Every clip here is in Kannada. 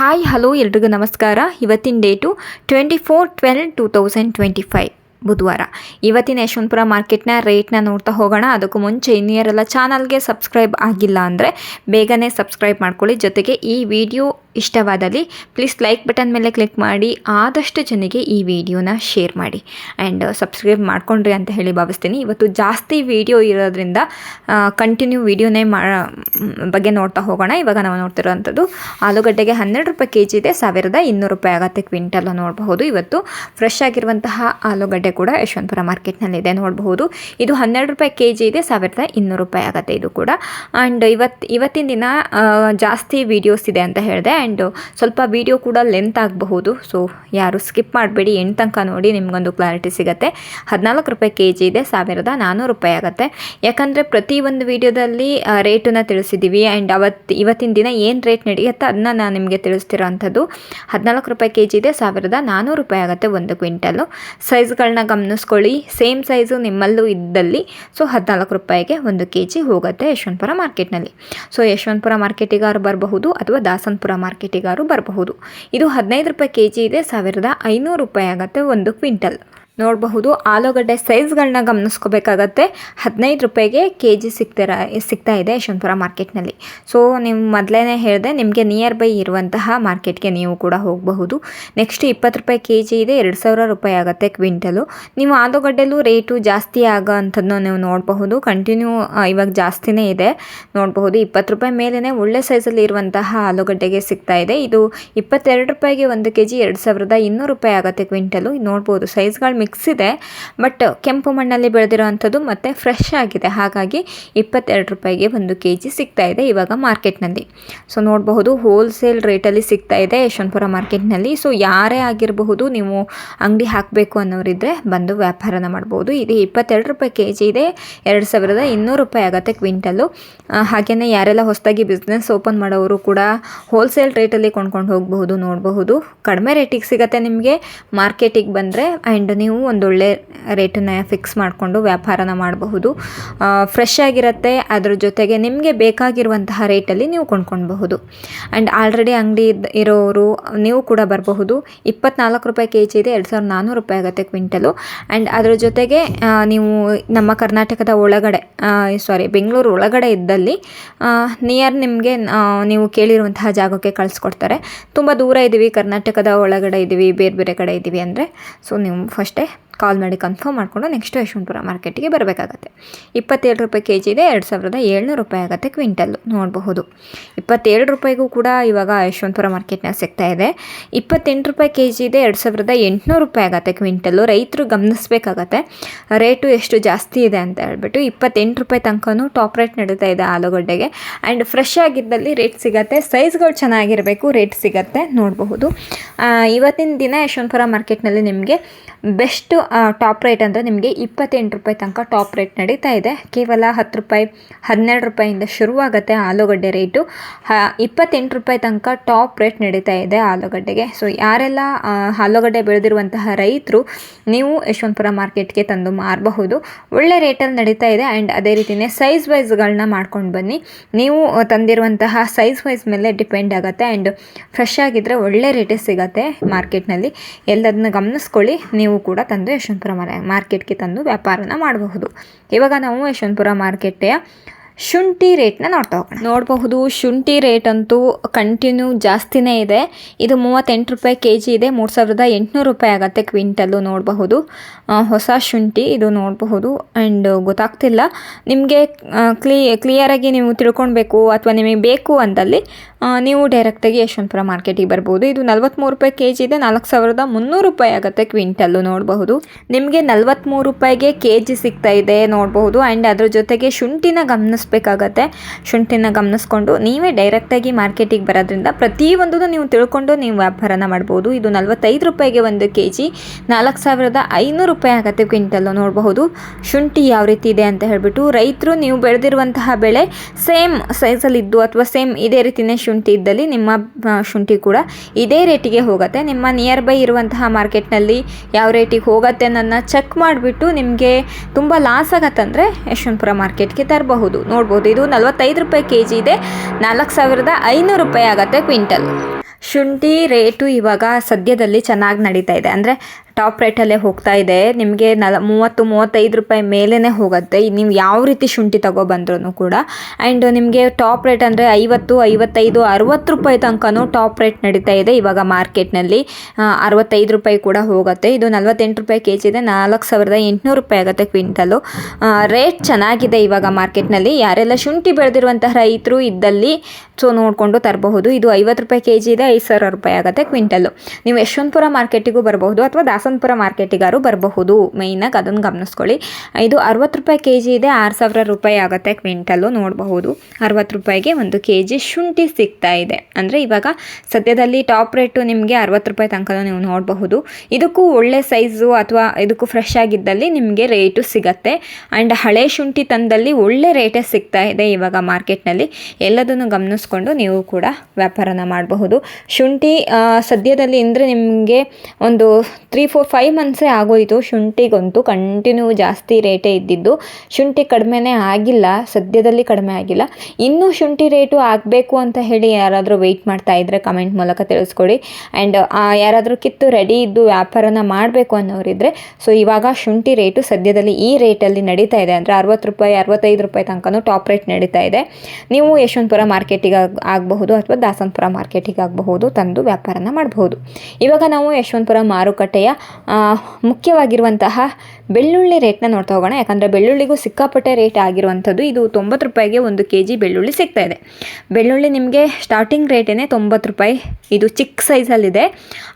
ಹಾಯ್ ಹಲೋ ಎಲ್ರಿಗೂ ನಮಸ್ಕಾರ. ಇವತ್ತಿನ date twenty four twelve two thousand twenty five ಬುಧವಾರ. ಇವತ್ತಿನ ಯಶವಂತಪುರ ಮಾರ್ಕೆಟ್ನ ರೇಟ್ನ ನೋಡ್ತಾ ಹೋಗೋಣ. ಅದಕ್ಕೂ ಮುಂಚೆ ಇನ್ನಿಯರೆಲ್ಲ ಚಾನಲ್ಗೆ ಸಬ್ಸ್ಕ್ರೈಬ್ ಆಗಿಲ್ಲ ಅಂದರೆ ಬೇಗನೆ ಸಬ್ಸ್ಕ್ರೈಬ್ ಮಾಡ್ಕೊಳ್ಳಿ. ಜೊತೆಗೆ ಈ ವಿಡಿಯೋ ಇಷ್ಟವಾದಲ್ಲಿ ಪ್ಲೀಸ್ ಲೈಕ್ ಬಟನ್ ಮೇಲೆ ಕ್ಲಿಕ್ ಮಾಡಿ. ಆದಷ್ಟು ಜನರಿಗೆ ಈ ವಿಡಿಯೋನ ಶೇರ್ ಮಾಡಿ. ಆ್ಯಂಡ್ ಸಬ್ಸ್ಕ್ರೈಬ್ ಮಾಡ್ಕೊಂಡ್ರಿ ಅಂತ ಹೇಳಿ ಭಾವಿಸ್ತೀನಿ. ಇವತ್ತು ಜಾಸ್ತಿ ವಿಡಿಯೋ ಇರೋದ್ರಿಂದ ಕಂಟಿನ್ಯೂ ವಿಡಿಯೋನೇ ಮಾ ಬಗ್ಗೆ ನೋಡ್ತಾ ಹೋಗೋಣ. ಇವಾಗ ನಾವು ನೋಡ್ತಿರೋವಂಥದ್ದು ಆಲೂಗಡ್ಡೆಗೆ ಹನ್ನೆರಡು ರೂಪಾಯಿ ಕೆ ಜಿ ಇದೆ. ಸಾವಿರದ ಇನ್ನೂರು ರೂಪಾಯಿ ಆಗುತ್ತೆ ಕ್ವಿಂಟಲ್ ನೋಡಬಹುದು. ಇವತ್ತು ಫ್ರೆಶ್ ಆಗಿರುವಂತಹ ಆಲೂಗಡ್ಡೆ ಕೂಡ ಯಶವಂತಪುರ ಮಾರ್ಕೆಟ್ನಲ್ಲಿದೆ ನೋಡಬಹುದು. ಇದು ಹನ್ನೆರಡು ರೂಪಾಯಿ ಕೆ ಜಿ ಇದೆ, ಸಾವಿರದ ಇನ್ನೂರು ರೂಪಾಯಿ ಆಗುತ್ತೆ ಇದು ಕೂಡ. ಆ್ಯಂಡ್ ಇವತ್ತು ಇವತ್ತಿನ ದಿನ ಜಾಸ್ತಿ ವೀಡಿಯೋಸ್ ಇದೆ ಅಂತ ಹೇಳಿದೆ. ಆ್ಯಂಡ್ ಸ್ವಲ್ಪ ವೀಡಿಯೋ ಕೂಡ ಲೆಂತ್ ಆಗಬಹುದು. ಸೊ ಯಾರು ಸ್ಕಿಪ್ ಮಾಡಬೇಡಿ, ಎಂಟು ತನಕ ನೋಡಿ ನಿಮಗೊಂದು ಕ್ಲಾರಿಟಿ ಸಿಗುತ್ತೆ. ಹದಿನಾಲ್ಕು ರೂಪಾಯಿ ಕೆ ಜಿ ಇದೆ, ಸಾವಿರದ ನಾನ್ನೂರು ರೂಪಾಯಿ ಆಗುತ್ತೆ. ಯಾಕಂದರೆ ಪ್ರತಿ ಒಂದು ವೀಡಿಯೋದಲ್ಲಿ ರೇಟನ್ನು ತಿಳಿಸಿದ್ದೀವಿ ಆ್ಯಂಡ್ ಅವತ್ತು, ಇವತ್ತಿನ ದಿನ ಏನು ರೇಟ್ ನಡೆಯುತ್ತೆ ಅದನ್ನ ನಾನು ನಿಮಗೆ ತಿಳಿಸ್ತಿರೋ ಅಂಥದ್ದು ಹದಿನಾಲ್ಕು ರೂಪಾಯಿ ಕೆ ಜಿ ಇದೆ, ಸಾವಿರದ ನಾನ್ನೂರು ರೂಪಾಯಿ ಆಗುತ್ತೆ ಒಂದು ಕ್ವಿಂಟಲು. ಸೈಜ್ಗಳನ್ನ ಗಮನಿಸ್ಕೊಳ್ಳಿ. ಸೇಮ್ ಸೈಜು ನಿಮ್ಮಲ್ಲೂ ಇದ್ದಲ್ಲಿ. ಸೊ ಹದಿನಾಲ್ಕು ರೂಪಾಯಿಗೆ ಒಂದು ಕೆ ಜಿ ಹೋಗುತ್ತೆ ಯಶವಂತಪುರ ಮಾರ್ಕೆಟ್ನಲ್ಲಿ. ಸೊ ಯಶವಂತಪುರ ಮಾರ್ಕೆಟಿಗಾರು ಬರಬಹುದು ಅಥವಾ ದಾಸನಪುರ ಮಾರ್ಕೆಟಿಗಾರು ಬರಬಹುದು. ಇದು ಹದಿನೈದು ರೂಪಾಯಿ ಕೆ ಜಿ ಇದೆ. ಸಾವಿರದ ಐನೂರು ರೂಪಾಯಿ ಆಗುತ್ತೆ ಒಂದು ಕ್ವಿಂಟಲ್. ನೋಡಬಹುದು. ಆಲೂಗಡ್ಡೆ ಸೈಜ್ಗಳನ್ನ ಗಮನಿಸ್ಕೋಬೇಕಾಗತ್ತೆ. ಹದಿನೈದು ರೂಪಾಯಿಗೆ ಕೆ ಜಿ ಸಿಗ್ತಿರ, ಸಿಗ್ತಾ ಇದೆ ಯಶವಂತಪುರ ಮಾರ್ಕೆಟ್ನಲ್ಲಿ. ಸೊ ನೀವು ಮೊದಲೇ ಹೇಳಿದೆ, ನಿಮಗೆ ನಿಯರ್ ಬೈ ಇರುವಂತಹ ಮಾರ್ಕೆಟ್ಗೆ ನೀವು ಕೂಡ ಹೋಗಬಹುದು. ನೆಕ್ಸ್ಟ್ ಇಪ್ಪತ್ತು ರೂಪಾಯಿ ಕೆ ಜಿ ಇದೆ, ಎರಡು ಸಾವಿರ ರೂಪಾಯಿ ಆಗುತ್ತೆ ಕ್ವಿಂಟಲು. ನೀವು ಆಲೂಗಡ್ಡೆಲೂ ರೇಟು ಜಾಸ್ತಿ ಆಗೋ ಅಂಥದ್ದನ್ನು ನೀವು ನೋಡಬಹುದು. ಕಂಟಿನ್ಯೂ ಇವಾಗ ಜಾಸ್ತಿನೇ ಇದೆ. ನೋಡಬಹುದು, ಇಪ್ಪತ್ತು ರೂಪಾಯಿ ಮೇಲೇ ಒಳ್ಳೆ ಸೈಜಲ್ಲಿ ಇರುವಂತಹ ಆಲೂಗಡ್ಡೆಗೆ ಸಿಗ್ತಾ ಇದೆ. ಇದು ಇಪ್ಪತ್ತೆರಡು ರೂಪಾಯಿಗೆ ಒಂದು ಕೆ ಜಿ ಎರಡು ಸಾವಿರದ ಇನ್ನೂರು ರೂಪಾಯಿ ಆಗುತ್ತೆ ಕ್ವಿಂಟಲು. ನೋಡ್ಬೋದು, ಸೈಜ್ಗಳು ಮಿಕ್ಸ್ ಇದೆ ಬಟ್ ಕೆಂಪು ಮಣ್ಣಲ್ಲಿ ಬೆಳೆದಿರೋವಂಥದ್ದು ಮತ್ತು ಫ್ರೆಶ್ ಆಗಿದೆ. ಹಾಗಾಗಿ ಇಪ್ಪತ್ತೆರಡು ರೂಪಾಯಿಗೆ ಒಂದು ಕೆ ಜಿ ಸಿಗ್ತಾ ಇದೆ ಇವಾಗ ಮಾರ್ಕೆಟ್ನಲ್ಲಿ. ಸೊ ನೋಡಬಹುದು ಹೋಲ್ಸೇಲ್ ರೇಟಲ್ಲಿ ಸಿಗ್ತಾ ಇದೆ ಯಶವಂತಪುರ ಮಾರ್ಕೆಟ್ನಲ್ಲಿ. ಸೊ ಯಾರೇ ಆಗಿರಬಹುದು ನೀವು ಅಂಗಡಿ ಹಾಕಬೇಕು ಅನ್ನೋರಿದ್ದರೆ ಬಂದು ವ್ಯಾಪಾರನ ಮಾಡ್ಬೋದು ಇದು ಇಪ್ಪತ್ತೆರಡು ರೂಪಾಯಿ ಕೆ ಜಿ ಇದೆ, ಎರಡು ಸಾವಿರದ ಇನ್ನೂರು ರೂಪಾಯಿ ಆಗುತ್ತೆ ಕ್ವಿಂಟಲ್ಲು ಹಾಗೆಯೇ ಯಾರೆಲ್ಲ ಹೊಸದಾಗಿ ಬಿಸ್ನೆಸ್ ಓಪನ್ ಮಾಡೋರು ಕೂಡ ಹೋಲ್ಸೇಲ್ ರೇಟಲ್ಲಿ ಕೊಂಡ್ಕೊಂಡು ಹೋಗಬಹುದು, ನೋಡಬಹುದು. ಕಡಿಮೆ ರೇಟಿಗೆ ಸಿಗುತ್ತೆ ನಿಮಗೆ. ಮಾರ್ಕೆಟಿಗೆ ಬಂದರೆ ಆ್ಯಂಡ್ ನೀವು ಒಂದೊಳ್ಳೆ ರೇಟನ್ನು ಫಿಕ್ಸ್ ಮಾಡಿಕೊಂಡು ವ್ಯಾಪಾರನ ಮಾಡಬಹುದು. ಫ್ರೆಶ್ ಆಗಿರುತ್ತೆ, ಅದ್ರ ಜೊತೆಗೆ ನಿಮಗೆ ಬೇಕಾಗಿರುವಂತಹ ರೇಟಲ್ಲಿ ನೀವು ಕೊಂಡ್ಕೊಳ್ಬಹುದು. ಆ್ಯಂಡ್ ಆಲ್ರೆಡಿ ಅಂಗಡಿ ಇರೋರು ನೀವು ಕೂಡ ಬರಬಹುದು. ಇಪ್ಪತ್ನಾಲ್ಕು ರೂಪಾಯಿ ಕೆ ಜಿ ಇದೆ, ಎರಡು ಸಾವಿರದ ನಾನ್ನೂರು ರೂಪಾಯಿ ಆಗುತ್ತೆ ಕ್ವಿಂಟಲು. ಆ್ಯಂಡ್ ಅದ್ರ ಜೊತೆಗೆ ನೀವು ನಮ್ಮ ಕರ್ನಾಟಕದ ಒಳಗಡೆ ಸಾರಿ ಬೆಂಗಳೂರು ಒಳಗಡೆ ಇದ್ದಲ್ಲಿ ನಿಯರ್ ನಿಮಗೆ ನೀವು ಕೇಳಿರುವಂತಹ ಜಾಗಕ್ಕೆ ಕಳಿಸ್ಕೊಡ್ತಾರೆ. ತುಂಬ ದೂರ ಇದ್ದೀವಿ ಕರ್ನಾಟಕದ ಒಳಗಡೆ ಇದ್ದೀವಿ ಬೇರೆ ಬೇರೆ ಕಡೆ ಇದ್ದೀವಿ ಅಂದರೆ. ಸೊ ನೀವು ಫಸ್ಟೇ eh ಕಾಲ್ ಮಾಡಿ ಕನ್ಫರ್ಮ್ ಮಾಡಿಕೊಂಡು ನೆಕ್ಸ್ಟ್ ಯಶವಂತಪುರ ಮಾರ್ಕೆಟಿಗೆ ಬರಬೇಕಾಗತ್ತೆ. ಇಪ್ಪತ್ತೇಳು ರೂಪಾಯಿ ಕೆ ಜಿ ಇದೆ, ಎರಡು ಸಾವಿರದ ಏಳ್ನೂರು ರೂಪಾಯಿ ಆಗುತ್ತೆ ಕ್ವಿಂಟಲ್ಲು ನೋಡಬಹುದು. ಇಪ್ಪತ್ತೇಳು ರೂಪಾಯಿಗೂ ಕೂಡ ಇವಾಗ ಯಶವಂತಪುರ ಮಾರ್ಕೆಟ್ನಾಗ ಸಿಗ್ತಾ ಇದೆ. ಇಪ್ಪತ್ತೆಂಟು ರೂಪಾಯಿ ಕೆ ಜಿ ಇದೆ, ಎರಡು ಸಾವಿರದ ಎಂಟುನೂರು ರೂಪಾಯಿ ಆಗುತ್ತೆ ಕ್ವಿಂಟಲ್ಲು ರೈತರು ಗಮನಿಸಬೇಕಾಗತ್ತೆ. ರೇಟು ಎಷ್ಟು ಜಾಸ್ತಿ ಇದೆ ಅಂತ ಹೇಳ್ಬಿಟ್ಟು ಇಪ್ಪತ್ತೆಂಟು ರೂಪಾಯಿ ತನಕನೂ ಟಾಪ್ ರೇಟ್ ನಡೀತಾ ಇದೆ ಆಲೂಗಡ್ಡೆಗೆ. ಆ್ಯಂಡ್ ಫ್ರೆಶ್ ಆಗಿದ್ದಲ್ಲಿ ರೇಟ್ ಸಿಗತ್ತೆ ಸೈಜ್ಗಳು ಚೆನ್ನಾಗಿರಬೇಕು ರೇಟ್ ಸಿಗತ್ತೆ. ನೋಡಬಹುದು. ಇವತ್ತಿನ ದಿನ ಯಶವಂತಪುರ ಮಾರ್ಕೆಟ್ನಲ್ಲಿ ನಿಮಗೆ ಬೆಸ್ಟ್ ಟಾಪ್ ರೇಟ್ ಅಂದರೆ ನಿಮಗೆ ಇಪ್ಪತ್ತೆಂಟು ರೂಪಾಯಿ ತನಕ ಟಾಪ್ ರೇಟ್ ನಡೀತಾ ಇದೆ. ಕೇವಲ ಹತ್ತು ರೂಪಾಯಿ, ಹನ್ನೆರಡು ರೂಪಾಯಿಂದ ಶುರುವಾಗುತ್ತೆ ಆಲೂಗಡ್ಡೆ ರೇಟು. ಇಪ್ಪತ್ತೆಂಟು ರೂಪಾಯಿ ತನಕ ಟಾಪ್ ರೇಟ್ ನಡೀತಾ ಇದೆ ಆಲೂಗಡ್ಡೆಗೆ. ಸೊ ಯಾರೆಲ್ಲ ಆಲೂಗಡ್ಡೆ ಬೆಳೆದಿರುವಂತಹ ರೈತರು, ನೀವು ಯಶವಂತಪುರ ಮಾರ್ಕೆಟ್ಗೆ ತಂದು ಮಾರಬಹುದು. ಒಳ್ಳೆ ರೇಟಲ್ಲಿ ನಡೀತಾ ಇದೆ ಆ್ಯಂಡ್ ಅದೇ ರೀತಿಯೇ ಸೈಜ್ ವೈಸ್ಗಳನ್ನ ಮಾಡ್ಕೊಂಡು ಬನ್ನಿ. ನೀವು ತಂದಿರುವಂತಹ ಸೈಜ್ ವೈಸ್ ಮೇಲೆ ಡಿಪೆಂಡ್ ಆಗುತ್ತೆ ಆ್ಯಂಡ್ ಫ್ರೆಶ್ ಆಗಿದ್ದರೆ ಒಳ್ಳೆ ರೇಟೇ ಸಿಗುತ್ತೆ ಮಾರ್ಕೆಟ್ನಲ್ಲಿ. ಎಲ್ಲದನ್ನ ಗಮನಿಸ್ಕೊಳ್ಳಿ, ನೀವು ಕೂಡ ತಂದು ಯಶವಂತಪುರ ಮಾರ ಮಾರ್ಕೆಟ್ಗೆ ತಂದು ವ್ಯಾಪಾರನ ಮಾಡಬಹುದು. ಇವಾಗ ನಾವು ಯಶವಂತಪುರ ಮಾರ್ಕೆಟ್ಯ ಶುಂಠಿ ರೇಟ್ನ ನೋಡ್ತಾ ಹೋಗೋಣ. ನೋಡಬಹುದು, ಶುಂಠಿ ರೇಟ್ ಅಂತೂ ಕಂಟಿನ್ಯೂ ಜಾಸ್ತಿನೇ ಇದೆ. ಇದು ಮೂವತ್ತೆಂಟು ರೂಪಾಯಿ ಕೆ ಜಿ ಇದೆ, ಮೂರು ಸಾವಿರದ ಎಂಟುನೂರು ರೂಪಾಯಿ ಆಗುತ್ತೆ ಕ್ವಿಂಟಲ್ಲು ನೋಡಬಹುದು. ಹೊಸ ಶುಂಠಿ ಇದು ನೋಡಬಹುದು. ಆ್ಯಂಡ್ ಗೊತ್ತಾಗ್ತಿಲ್ಲ, ನಿಮಗೆ ಕ್ಲೀ ಕ್ಲಿಯರಾಗಿ ನೀವು ತಿಳ್ಕೊಳ್ಬೇಕು ಅಥವಾ ನಿಮಗೆ ಬೇಕು ಅಂದಲ್ಲಿ ನೀವು ಡೈರೆಕ್ಟಾಗಿ ಯಶವಂತಪುರ ಮಾರ್ಕೆಟಿಗೆ ಬರ್ಬೋದು. ಇದು ನಲ್ವತ್ತ್ಮೂರು ರೂಪಾಯಿ ಕೆ ಜಿ ಇದೆ, ನಾಲ್ಕು ಸಾವಿರದ ಮುನ್ನೂರು ರೂಪಾಯಿ ಆಗುತ್ತೆ ಕ್ವಿಂಟಲ್ಲು ನೋಡಬಹುದು. ನಿಮಗೆ ನಲ್ವತ್ತ್ಮೂರು ರೂಪಾಯಿಗೆ ಕೆ ಜಿ ಸಿಗ್ತಾ ಇದೆ ನೋಡಬಹುದು. ಆ್ಯಂಡ್ ಅದ್ರ ಜೊತೆಗೆ ಶುಂಠಿನ ಗಮನಿಸ್ಬೇಕಾಗತ್ತೆ ಶುಂಠಿನ ಗಮನಿಸ್ಕೊಂಡು ನೀವೇ ಡೈರೆಕ್ಟಾಗಿ ಮಾರ್ಕೆಟಿಗೆ ಬರೋದ್ರಿಂದ ಪ್ರತಿಯೊಂದನ್ನು ನೀವು ತಿಳ್ಕೊಂಡು ನೀವು ವ್ಯಾಪಾರನ ಮಾಡ್ಬೋದು. ಇದು ನಲ್ವತ್ತೈದು ರೂಪಾಯಿಗೆ ಒಂದು ಕೆ ಜಿ ನಾಲ್ಕು ಸಾವಿರದ ಐನೂರು ರೂಪಾಯಿ ಆಗುತ್ತೆ ಕ್ವಿಂಟಲ್ಲು ನೋಡಬಹುದು. ಶುಂಠಿ ಯಾವ ರೀತಿ ಇದೆ ಅಂತ ಹೇಳಿಬಿಟ್ಟು ರೈತರು ನೀವು ಬೆಳೆದಿರುವಂತಹ ಬೆಳೆ ಸೇಮ್ ಸೈಜಲ್ಲಿ ಇದ್ದು ಅಥವಾ ಸೇಮ್ ಇದೇ ರೀತಿಯೇ ಶುಂಠಿ ಇದ್ದಲ್ಲಿ ನಿಮ್ಮ ಶುಂಠಿ ಕೂಡ ಇದೇ ರೇಟಿಗೆ ಹೋಗುತ್ತೆ. ನಿಮ್ಮ ನಿಯರ್ ಬೈ ಇರುವಂತಹ ಮಾರ್ಕೆಟ್ನಲ್ಲಿ ಯಾವ ರೇಟಿಗೆ ಹೋಗುತ್ತೆ ನನ್ನ ಚೆಕ್ ಮಾಡಿಬಿಟ್ಟು ನಿಮಗೆ ತುಂಬ ಲಾಸ್ ಆಗತ್ತಂದರೆ ಯಶವಂತಪುರ ಮಾರ್ಕೆಟ್ಗೆ ತರಬಹುದು. ನೋಡ್ಬೋದು. ಇದು ನಲ್ವತ್ತೈದು ರೂಪಾಯಿ ಕೆ ಜಿ ಇದೆ. ನಾಲ್ಕು ಸಾವಿರದ ಐನೂರು ರೂಪಾಯಿ ಆಗುತ್ತೆ ಕ್ವಿಂಟಲ್. ಶುಂಠಿ ರೇಟು ಇವಾಗ ಸದ್ಯದಲ್ಲಿ ಚೆನ್ನಾಗಿ ನಡೀತಾ ಇದೆ. ಅಂದರೆ ಟಾಪ್ ರೇಟಲ್ಲೇ ಹೋಗ್ತಾ ಇದೆ. ನಿಮಗೆ ನಲ ಮೂವತ್ತು, ಮೂವತ್ತೈದು ರೂಪಾಯಿ ಮೇಲೇ ಹೋಗುತ್ತೆ. ನೀವು ಯಾವ ರೀತಿ ಶುಂಠಿ ತಗೊಬಂದ್ರೂ ಕೂಡ. ಆ್ಯಂಡ್ ನಿಮಗೆ ಟಾಪ್ ರೇಟ್ ಅಂದರೆ ಐವತ್ತು, ಐವತ್ತೈದು, ಅರುವತ್ತು ರೂಪಾಯಿ ತನಕನೂ ಟಾಪ್ ರೇಟ್ ನಡೀತಾ ಇದೆ ಇವಾಗ ಮಾರ್ಕೆಟ್ನಲ್ಲಿ. ಅರವತ್ತೈದು ರೂಪಾಯಿ ಕೂಡ ಹೋಗುತ್ತೆ. ಇದು ನಲ್ವತ್ತೆಂಟು ರೂಪಾಯಿ ಕೆ ಜಿ ಇದೆ. ನಾಲ್ಕು ಸಾವಿರದ ಎಂಟುನೂರು ರೂಪಾಯಿ ಆಗುತ್ತೆ ಕ್ವಿಂಟಲು. ರೇಟ್ ಚೆನ್ನಾಗಿದೆ ಇವಾಗ ಮಾರ್ಕೆಟ್ನಲ್ಲಿ. ಯಾರೆಲ್ಲ ಶುಂಠಿ ಬೆಳೆದಿರುವಂತಹ ರೈತರು ಇದ್ದಲ್ಲಿ, ಸೊ ನೋಡಿಕೊಂಡು ತರಬಹುದು. ಇದು ಐವತ್ತು ರೂಪಾಯಿ ಕೆ ಜಿ ಇದೆ, ಐದು ಸಾವಿರ ರೂಪಾಯಿ ಆಗುತ್ತೆ ಕ್ವಿಂಟಲು. ನೀವು ಯಶವಂತಪುರ ಮಾರ್ಕೆಟಿಗೂ ಬರಬಹುದು ಅಥವಾ ದಾಸನಪುರ ಮಾರ್ಕೆಟಿಗಾರು ಬರಬಹುದು. ಮೇಯ್ನಾಗಿ ಅದನ್ನು ಗಮನಿಸ್ಕೊಳ್ಳಿ. ಇದು ಅರವತ್ತು ರೂಪಾಯಿ ಕೆ ಜಿ ಇದೆ, ಆರು ಸಾವಿರ ರೂಪಾಯಿ ಆಗುತ್ತೆ ಕ್ವಿಂಟಲ್ಲು ನೋಡಬಹುದು. ಅರವತ್ತು ರೂಪಾಯಿಗೆ ಒಂದು ಕೆ ಜಿ ಶುಂಠಿ ಸಿಗ್ತಾ ಇದೆ. ಅಂದರೆ ಇವಾಗ ಸದ್ಯದಲ್ಲಿ ಟಾಪ್ ರೇಟು ನಿಮಗೆ ಅರವತ್ತು ರೂಪಾಯಿ ತನಕ ನೀವು ನೋಡಬಹುದು. ಇದಕ್ಕೂ ಒಳ್ಳೆ ಸೈಜು ಅಥವಾ ಇದಕ್ಕೂ ಫ್ರೆಶ್ ಆಗಿದ್ದಲ್ಲಿ ನಿಮಗೆ ರೇಟು ಸಿಗತ್ತೆ. ಆ್ಯಂಡ್ ಹಳೆ ಶುಂಠಿ ತಂದಲ್ಲಿ ಒಳ್ಳೆ ರೇಟೇ ಸಿಗ್ತಾ ಇದೆ ಇವಾಗ ಮಾರ್ಕೆಟ್ನಲ್ಲಿ. ಎಲ್ಲದನ್ನು ಗಮನಿಸ್ಕೊಂಡು ನೀವು ಕೂಡ ವ್ಯಾಪಾರನ ಮಾಡಬಹುದು. ಶುಂಠಿ ಸದ್ಯದಲ್ಲಿ ಅಂದರೆ ನಿಮಗೆ ಒಂದು ತ್ರೀ ಫೋರ್ ಫೈವ್ ಮಂತ್ಸೇ ಆಗೋಯಿತು. ಶುಂಠಿಗಂತೂ ಕಂಟಿನ್ಯೂ ಜಾಸ್ತಿ ರೇಟೇ ಇದ್ದಿದ್ದು. ಶುಂಠಿ ಕಡಿಮೆನೇ ಆಗಿಲ್ಲ, ಸದ್ಯದಲ್ಲಿ ಕಡಿಮೆ ಆಗಿಲ್ಲ. ಇನ್ನೂ ಶುಂಠಿ ರೇಟು ಆಗಬೇಕು ಅಂತ ಹೇಳಿ ಯಾರಾದರೂ ವೆಯ್ಟ್ ಮಾಡ್ತಾ ಇದ್ದರೆ ಕಮೆಂಟ್ ಮೂಲಕ ತಿಳಿಸ್ಕೊಡಿ. ಆ್ಯಂಡ್ ಯಾರಾದರೂ ಕಿತ್ತು ರೆಡಿ ಇದ್ದು ವ್ಯಾಪಾರನ ಮಾಡಬೇಕು ಅನ್ನೋರಿದ್ದರೆ ಸೊ ಇವಾಗ ಶುಂಠಿ ರೇಟು ಸದ್ಯದಲ್ಲಿ ಈ ರೇಟಲ್ಲಿ ನಡೀತಾ ಇದೆ. ಅಂದರೆ ಅರವತ್ತು ರೂಪಾಯಿ, ಅರವತ್ತೈದು ರೂಪಾಯಿ ತನಕನೂ ಟಾಪ್ ರೇಟ್ ನಡೀತಾ ಇದೆ. ನೀವು ಯಶವಂತಪುರ ಮಾರ್ಕೆಟಿಗೆ ಆಗಬಹುದು ಅಥವಾ ದಾಸನಪುರ ಮಾರ್ಕೆಟಿಗೆ ಆಗಬಹುದು, ತಂದು ವ್ಯಾಪಾರನ ಮಾಡಬಹುದು. ಇವಾಗ ನಾವು ಯಶವಂತಪುರ ಮಾರುಕಟ್ಟೆಯ ಮುಖ್ಯವಾಗಿರುವಂತಹ ಬೆಳ್ಳುಳ್ಳಿ ರೇಟ್ನ ನೋಡ್ತಾ ಹೋಗೋಣ. ಯಾಕಂದರೆ ಬೆಳ್ಳುಳ್ಳಿಗೂ ಸಿಕ್ಕಾಪಟ್ಟೆ ರೇಟ್ ಆಗಿರುವಂಥದ್ದು. ಇದು ತೊಂಬತ್ತು ರೂಪಾಯಿಗೆ ಒಂದು ಕೆ ಜಿ ಬೆಳ್ಳುಳ್ಳಿ ಸಿಗ್ತಾ ಇದೆ. ಬೆಳ್ಳುಳ್ಳಿ ನಿಮಗೆ ಸ್ಟಾರ್ಟಿಂಗ್ ರೇಟೇ ತೊಂಬತ್ತು ರೂಪಾಯಿ, ಇದು ಚಿಕ್ಕ ಸೈಜಲ್ಲಿದೆ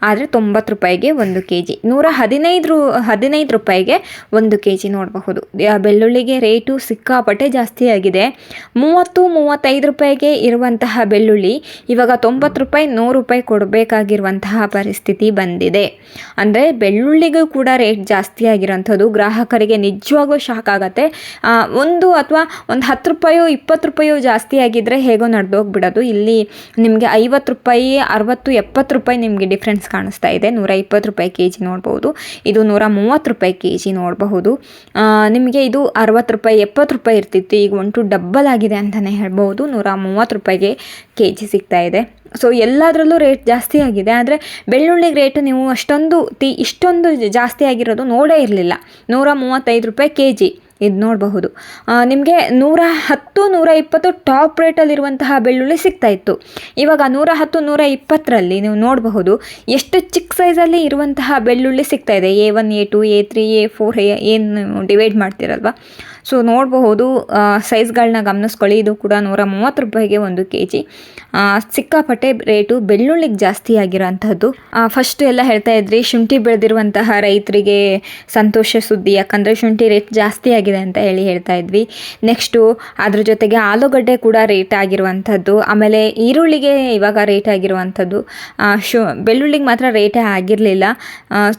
ಆದರೆ ತೊಂಬತ್ತು ರೂಪಾಯಿಗೆ ಒಂದು ಕೆ ಜಿ ನೂರ ಹದಿನೈದು ರೂ ಹದಿನೈದು ರೂಪಾಯಿಗೆ ಒಂದು ಕೆ ಜಿ ನೋಡಬಹುದು ಬೆಳ್ಳುಳ್ಳಿಗೆ ರೇಟು ಸಿಕ್ಕಾಪಟ್ಟೆ ಜಾಸ್ತಿ ಆಗಿದೆ. ಮೂವತ್ತು, ಮೂವತ್ತೈದು ರೂಪಾಯಿಗೆ ಇರುವಂತಹ ಬೆಳ್ಳುಳ್ಳಿ, ಇವಾಗ ತೊಂಬತ್ತು ರೂಪಾಯಿ ನೂರು ರೂಪಾಯಿ ಕೊಡಬೇಕಾಗಿರುವಂತಹ ಪರಿಸ್ಥಿತಿ ಬಂದಿದೆ. ಅಂದರೆ ಬೆಳ್ಳುಳ್ಳಿಗೂ ಕೂಡ ರೇಟ್ ಜಾಸ್ತಿ ಆಗಿರೋಂಥದ್ದು. ಗ್ರಾಹಕರಿಗೆ ನಿಜವಾಗ್ಲೂ ಶಾಕ್ ಆಗುತ್ತೆ. ಒಂದು ಅಥವಾ ಒಂದು ಹತ್ತು ರೂಪಾಯೋ, ಇಪ್ಪತ್ತು ರೂಪಾಯೋ ಜಾಸ್ತಿ ಆಗಿದ್ದರೆ ಹೇಗೋ ನಡೆದೋಗ್ಬಿಡೋದು. ಇಲ್ಲಿ ನಿಮಗೆ ಐವತ್ತು ರೂಪಾಯಿ, ಅರವತ್ತು, ಎಪ್ಪತ್ತು ರೂಪಾಯಿ ನಿಮಗೆ ಡಿಫ್ರೆನ್ಸ್ ಕಾಣಿಸ್ತಾ ಇದೆ. ನೂರ ಇಪ್ಪತ್ತು ರೂಪಾಯಿ ಕೆ ಜಿ ನೋಡ್ಬೋದು. ಇದು ನೂರ ಮೂವತ್ತು ರೂಪಾಯಿ ಕೆ ಜಿ ನೋಡಬಹುದು ನಿಮಗೆ ಇದು ಅರವತ್ತು ರೂಪಾಯಿ, ಎಪ್ಪತ್ತು ರೂಪಾಯಿ ಇರ್ತಿತ್ತು. ಈಗ ಒಂಟು ಡಬ್ಬಲ್ ಆಗಿದೆ ಅಂತಲೇ ಹೇಳ್ಬೋದು ನೂರ ಮೂವತ್ತು ರೂಪಾಯಿಗೆ ಕೆ ಜಿ ಸಿಗ್ತಾ ಇದೆ. ಸೊ ಎಲ್ಲದರಲ್ಲೂ ರೇಟ್ ಜಾಸ್ತಿ ಆಗಿದೆ. ಆದರೆ ಬೆಳ್ಳುಳ್ಳಿ ರೇಟು ನೀವು ಅಷ್ಟೊಂದು ತಿ ಇಷ್ಟೊಂದು ಜಾಸ್ತಿ ಆಗಿರೋದು ನೋಡೇ ಇರಲಿಲ್ಲ. ನೂರ ಮೂವತ್ತೈದು ರೂಪಾಯಿ ಕೆ ಜಿ ಇದು ನೋಡಬಹುದು. ನಿಮಗೆ ನೂರ ಹತ್ತು, ನೂರ ಇಪ್ಪತ್ತು ಟಾಪ್ ರೇಟಲ್ಲಿರುವಂತಹ ಬೆಳ್ಳುಳ್ಳಿ ಸಿಗ್ತಾ ಇತ್ತು. ಇವಾಗ ನೂರ ಹತ್ತು, ನೂರ ಇಪ್ಪತ್ತರಲ್ಲಿ ನೀವು ನೋಡಬಹುದು ಎಷ್ಟು ಚಿಕ್ಕ ಸೈಜಲ್ಲಿ ಇರುವಂತಹ ಬೆಳ್ಳುಳ್ಳಿ ಸಿಗ್ತಾ ಇದೆ. A one, A two, A three, A four ಏನು ಡಿವೈಡ್ ಮಾಡ್ತೀರಲ್ವಾ? ಸೊ, ನೋಡಬಹುದು ಸೈಜ್ಗಳನ್ನ ಗಮನಿಸ್ಕೊಳ್ಳಿ. ಇದು ಕೂಡ ನೂರ ಮೂವತ್ತು ರೂಪಾಯಿಗೆ ಒಂದು ಕೆ ಜಿ ಸಿಕ್ಕಾಪಟ್ಟೆ ರೇಟು ಬೆಳ್ಳುಳ್ಳಿಗೆ ಜಾಸ್ತಿ ಆಗಿರೋಂಥದ್ದು ಫಸ್ಟ್ ಎಲ್ಲ ಹೇಳ್ತಾ ಇದ್ರಿ, ಶುಂಠಿ ಬೆಳೆದಿರುವಂತಹ ರೈತರಿಗೆ ಸಂತೋಷ ಸುದ್ದಿ. ಯಾಕಂದರೆ ಶುಂಠಿ ರೇಟ್ ಜಾಸ್ತಿ ಆಗಿದೆ. ಅಂತ ಹೇಳಿ ಹೇಳ್ತಾ ಇದ್ವಿ. ನೆಕ್ಸ್ಟು ಅದ್ರ ಜೊತೆಗೆ ಆಲೂಗಡ್ಡೆ ಕೂಡ ರೇಟ್ ಆಗಿರುವಂಥದ್ದು. ಆಮೇಲೆ ಈರುಳ್ಳಿಗೆ ಇವಾಗ ರೇಟ್ ಆಗಿರುವಂಥದ್ದು. ಶು, ಬೆಳ್ಳುಳ್ಳಿಗೆ ಮಾತ್ರ ರೇಟೇ ಆಗಿರಲಿಲ್ಲ.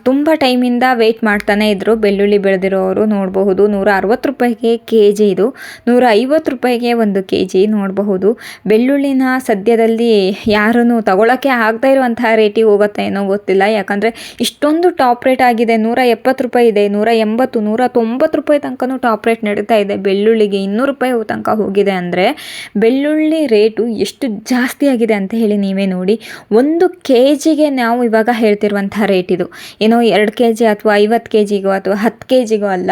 ತುಂಬ ಟೈಮಿಂದ ವೆಯ್ಟ್ ಮಾಡ್ತಾನೆ ಇದ್ದರು ಬೆಳ್ಳುಳ್ಳಿ ಬೆಳೆದಿರೋರು ನೋಡಬಹುದು. ನೂರ ಅರವತ್ತು ರೂಪಾಯಿಗೆ ಕೆ ಜಿ ಇದು. ನೂರ ಐವತ್ತು ರೂಪಾಯಿಗೆ ಒಂದು ಕೆ ಜಿ ನೋಡಬಹುದು. ಬೆಳ್ಳುಳ್ಳಿನ ಸದ್ಯದಲ್ಲಿ ಯಾರೂ ತಗೊಳ್ಳೋಕ್ಕೆ ಆಗದೇ ಇರುವಂತಹ ರೇಟಿಗೆ ಹೋಗುತ್ತೆ ಏನೋ ಗೊತ್ತಿಲ್ಲ. ಯಾಕಂದರೆ ಇಷ್ಟೊಂದು ಟಾಪ್ ರೇಟ್ ಆಗಿದೆ. ನೂರ ಎಪ್ಪತ್ತು ರೂಪಾಯಿ ಇದೆ. ನೂರ ಎಂಬತ್ತು, ನೂರ ತೊಂಬತ್ತು ರೂಪಾಯಿ ತನಕನೂ ಟಾಪ್ ನಡೀತಾ ಇದೆ. ಬೆಳ್ಳುಳ್ಳಿಗೆ ಇನ್ನೂರು ರೂಪಾಯಿ ತನಕ ಹೋಗಿದೆ ಅಂದರೆ ಬೆಳ್ಳುಳ್ಳಿ ರೇಟು ಎಷ್ಟು ಜಾಸ್ತಿ ಆಗಿದೆ ಅಂತ ಹೇಳಿ ನೀವೇ ನೋಡಿ. ಒಂದು ಕೆ ಜಿಗೆ ನಾವು ಇವಾಗ ಹೇಳ್ತಿರುವಂತಹ ರೇಟ್ ಇದು. ಏನೋ ಎರಡು ಕೆ ಜಿ ಅಥವಾ ಐವತ್ತು ಕೆ ಜಿಗೋ ಅಥವಾ ಹತ್ತು ಕೆ ಜಿಗೋ ಅಲ್ಲ,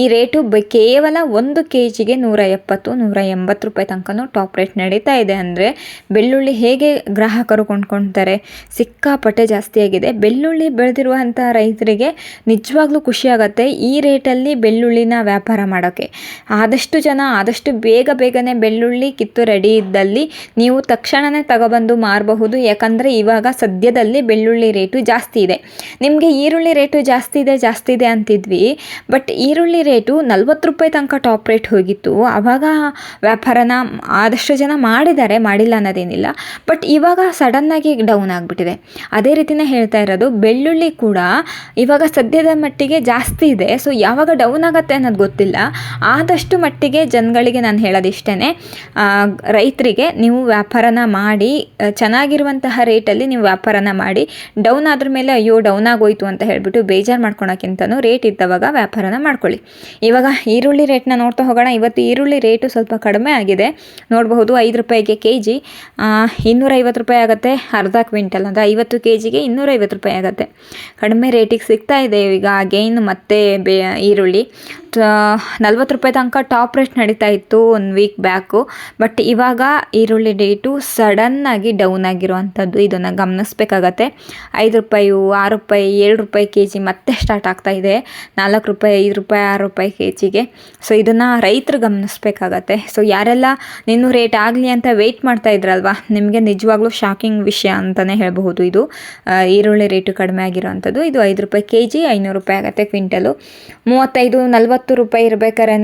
ಈ ರೇಟು ಬ ಕೇವಲ ಒಂದು ಕೆ ಜಿಗೆ ನೂರ ಎಪ್ಪತ್ತು, ನೂರ ಎಂಬತ್ತು ರೂಪಾಯಿ ತನಕನೂ ಟಾಪ್ ರೇಟ್ ನಡೀತಾ ಇದೆ ಅಂದರೆ ಬೆಳ್ಳುಳ್ಳಿ ಹೇಗೆ ಗ್ರಾಹಕರು ಕೊಂಡ್ಕೊಳ್ತಾರೆ ಸಿಕ್ಕಾಪಟ್ಟೆ ಜಾಸ್ತಿ ಆಗಿದೆ. ಬೆಳ್ಳುಳ್ಳಿ ಬೆಳೆದಿರುವಂಥ ರೈತರಿಗೆ ನಿಜವಾಗ್ಲೂ ಖುಷಿಯಾಗತ್ತೆ ಈ ರೇಟಲ್ಲಿ ಬೆಳ್ಳುಳ್ಳಿನ ವ್ಯಾಪಾರ ಮಾಡೋಕ್ಕೆ ಆದಷ್ಟು ಜನ, ಆದಷ್ಟು ಬೇಗ ಬೇಗನೆ ಬೆಳ್ಳುಳ್ಳಿ, ಕಿತ್ತು ರೆಡಿ ಇದ್ದಲ್ಲಿ ನೀವು ತಕ್ಷಣವೇ ತಗೊಬಂದು ಮಾರಬಹುದು. ಯಾಕಂದರೆ ಇವಾಗ ಸದ್ಯದಲ್ಲಿ ಬೆಳ್ಳುಳ್ಳಿ ರೇಟು ಜಾಸ್ತಿ ಇದೆ. ನಿಮಗೆ ಈರುಳ್ಳಿ ರೇಟು ಜಾಸ್ತಿ ಇದೆ ಜಾಸ್ತಿ ಇದೆ ಅಂತಿದ್ವಿ. ಬಟ್ ಈರುಳ್ಳಿ ರೇಟು ನಲ್ವತ್ತು ರೂಪಾಯಿ ತನಕ ಟಾಪ್ ರೇಟ್ ಹೋಗಿತ್ತು. ಆವಾಗ ವ್ಯಾಪಾರನ ಆದಷ್ಟು ಜನ ಮಾಡಿದ್ದಾರೆ, ಮಾಡಿಲ್ಲ ಅನ್ನೋದೇನಿಲ್ಲ. ಬಟ್ ಇವಾಗ ಸಡನ್ನಾಗಿ ಡೌನ್ ಆಗಿಬಿಟ್ಟಿದೆ. ಅದೇ ರೀತಿನೇ ಹೇಳ್ತಾ ಇರೋದು, ಬೆಳ್ಳುಳ್ಳಿ ಕೂಡ ಇವಾಗ ಸದ್ಯದ ಮಟ್ಟಿಗೆ ಜಾಸ್ತಿ ಇದೆ. ಸೊ ಯಾವಾಗ ಡೌನ್ ಆಗುತ್ತೆ ಅನ್ನೋದು ಗೊತ್ತಿಲ್ಲ. ಆದಷ್ಟು ಮಟ್ಟಿಗೆ ಜನಗಳಿಗೆ ನಾನು ಹೇಳೋದಿಷ್ಟೇ ರೈತರಿಗೆ ನೀವು ವ್ಯಾಪಾರನ ಮಾಡಿ ಚೆನ್ನಾಗಿರುವಂತಹ ರೇಟಲ್ಲಿ ನೀವು ವ್ಯಾಪಾರನ ಮಾಡಿ, ಡೌನ್ ಆದ್ರ ಮೇಲೆ ಅಯ್ಯೋ ಡೌನ್ ಆಗೋಯ್ತು ಅಂತ ಹೇಳಿಬಿಟ್ಟು ಬೇಜಾರು ಮಾಡ್ಕೊಳಕ್ಕಿಂತನೂ ರೇಟ್ ಇದ್ದವಾಗ ವ್ಯಾಪಾರನ ಮಾಡ್ಕೊಳ್ಳಿ. ಇವಾಗ ಈರುಳ್ಳಿ ರೇಟ್ನ ನೋಡ್ತಾ ಹೋಗೋಣ. ಇವತ್ತು ಈರುಳ್ಳಿ ರೇಟು ಸ್ವಲ್ಪ ಕಡಿಮೆ ಆಗಿದೆ. ನೋಡಬಹುದು ಐದು ರೂಪಾಯಿಗೆ ಕೆ ಜಿ ಇನ್ನೂರೈವತ್ತು ರೂಪಾಯಿ ಆಗುತ್ತೆ ಅರ್ಧ ಕ್ವಿಂಟಲ್. ಅಂದರೆ ಐವತ್ತು ಕೆ ಜಿಗೆ ಇನ್ನೂರೈವತ್ತು ರೂಪಾಯಿ ಆಗುತ್ತೆ. ಕಡಿಮೆ ರೇಟಿಗೆ ಸಿಗ್ತಾ ಇದೆ ಈಗ ಅಗೈನ್ ಮತ್ತೆ ಬೇ, ಈರುಳ್ಳಿ. ನಲ್ವತ್ತು ರೂಪಾಯಿ ತನಕ ಟಾಪ್ ರೇಟ್ ನಡೀತಾ ಇತ್ತು ಒಂದು ವೀಕ್ ಬ್ಯಾಕು ಬಟ್ ಇವಾಗ ಈರುಳ್ಳಿ ಡೇಟು ಸಡನ್ನಾಗಿ ಡೌನ್ ಆಗಿರುವಂಥದ್ದು. ಇದನ್ನು ಗಮನಿಸ್ಬೇಕಾಗತ್ತೆ. ಐದು ರೂಪಾಯಿ, ಆರು ರೂಪಾಯಿ, ಏಳು ರೂಪಾಯಿ ಕೆ ಜಿ ಮತ್ತೆ ಸ್ಟಾರ್ಟ್ ಆಗ್ತಾ ಇದೆ. ನಾಲ್ಕು ರೂಪಾಯಿ, ಐದು ರೂಪಾಯಿ, ಆರು ರೂಪಾಯಿ ಕೆ ಜಿಗೆ ಸೊ ಇದನ್ನು ರೈತರು ಗಮನಿಸ್ಬೇಕಾಗತ್ತೆ. ಸೊ ಯಾರೆಲ್ಲ ನಿನ್ನೂ ರೇಟ್ ಆಗಲಿ ಅಂತ ವೆಯ್ಟ್ ಮಾಡ್ತಾ ಇದ್ರಲ್ವಾ? ನಿಮಗೆ ನಿಜವಾಗ್ಲೂ ಶಾಕಿಂಗ್ ವಿಷಯ ಅಂತಲೇ ಹೇಳಬಹುದು ಇದು. ಈರುಳ್ಳಿ ರೇಟು ಕಡಿಮೆ ಆಗಿರೋವಂಥದ್ದು. ಇದು ಐದು ರೂಪಾಯಿ ಕೆ ಜಿ ಐನೂರು ರೂಪಾಯಿ ಆಗುತ್ತೆ ಕ್ವಿಂಟಲು. ಮೂವತ್ತೈದು, ನಲ್ವತ್ತು ರೂಪಾಯಿ ಇರ್ಬೇಕಾರೆ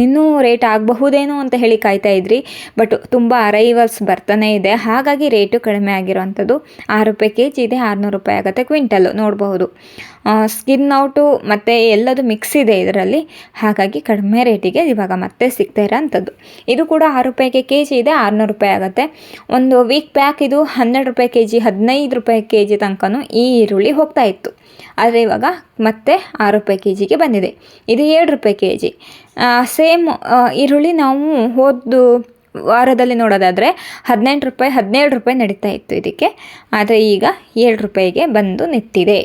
ನಿನ್ನೂ ರೇಟ್ ಆಗಬಹುದೇನೋ ಅಂತ ಹೇಳಿ ಕಾಯ್ತಾ ಇದ್ರಿ ಬಟ್ ತುಂಬ ಅರೈವಲ್ಸ್ ಬರ್ತಾನೆ ಇದೆ. ಹಾಗಾಗಿ ರೇಟು ಕಡಿಮೆ ಆಗಿರೋವಂಥದ್ದು ಆರು ರೂಪಾಯಿ ಕೆ ಜಿ ಇದೆ, ಆರುನೂರು ರೂಪಾಯಿ ಆಗುತ್ತೆ ಕ್ವಿಂಟಲ್ಲು ನೋಡಬಹುದು. ಸ್ಕಿನ್ ಔಟು ಮತ್ತು ಎಲ್ಲದು ಮಿಕ್ಸ್ ಇದೆ ಇದರಲ್ಲಿ. ಹಾಗಾಗಿ ಕಡಿಮೆ ರೇಟಿಗೆ ಇವಾಗ ಮತ್ತೆ ಸಿಗ್ತಾ ಇರೋಂಥದ್ದು. ಇದು ಕೂಡ ಆರು ರೂಪಾಯಿಗೆ ಕೆ ಜಿ ಇದೆ, ಆರುನೂರು ರೂಪಾಯಿ ಆಗುತ್ತೆ. ಒಂದು ವೀಕ್ ಪ್ಯಾಕ್ ಇದು ಹನ್ನೆರಡು ರೂಪಾಯಿ ಕೆ ಜಿ ಹದಿನೈದು ರೂಪಾಯಿ ಕೆ ಜಿ ತನಕನೂ ಈ ಈರುಳ್ಳಿ ಹೋಗ್ತಾ ಇತ್ತು. ಆದರೆ ಇವಾಗ ಮತ್ತೆ ಆರು ರೂಪಾಯಿ ಕೆ ಜಿಗೆ ಬಂದಿದೆ. ಇದು ಏಳು ರೂಪಾಯಿ ಕೆ ಜಿ ಸೇಮ್ ಈರುಳ್ಳಿ ನಾವು ಹೋದ್ದು ವಾರದಲ್ಲಿ ನೋಡೋದಾದರೆ ಹದಿನೆಂಟು ರೂಪಾಯಿ, ಹದಿನೇಳು ರೂಪಾಯಿ ನಡೀತಾ ಇತ್ತು ಇದಕ್ಕೆ. ಆದರೆ ಈಗ ಏಳು ರೂಪಾಯಿಗೆ ಬಂದು ನಿಂತಿದೆ.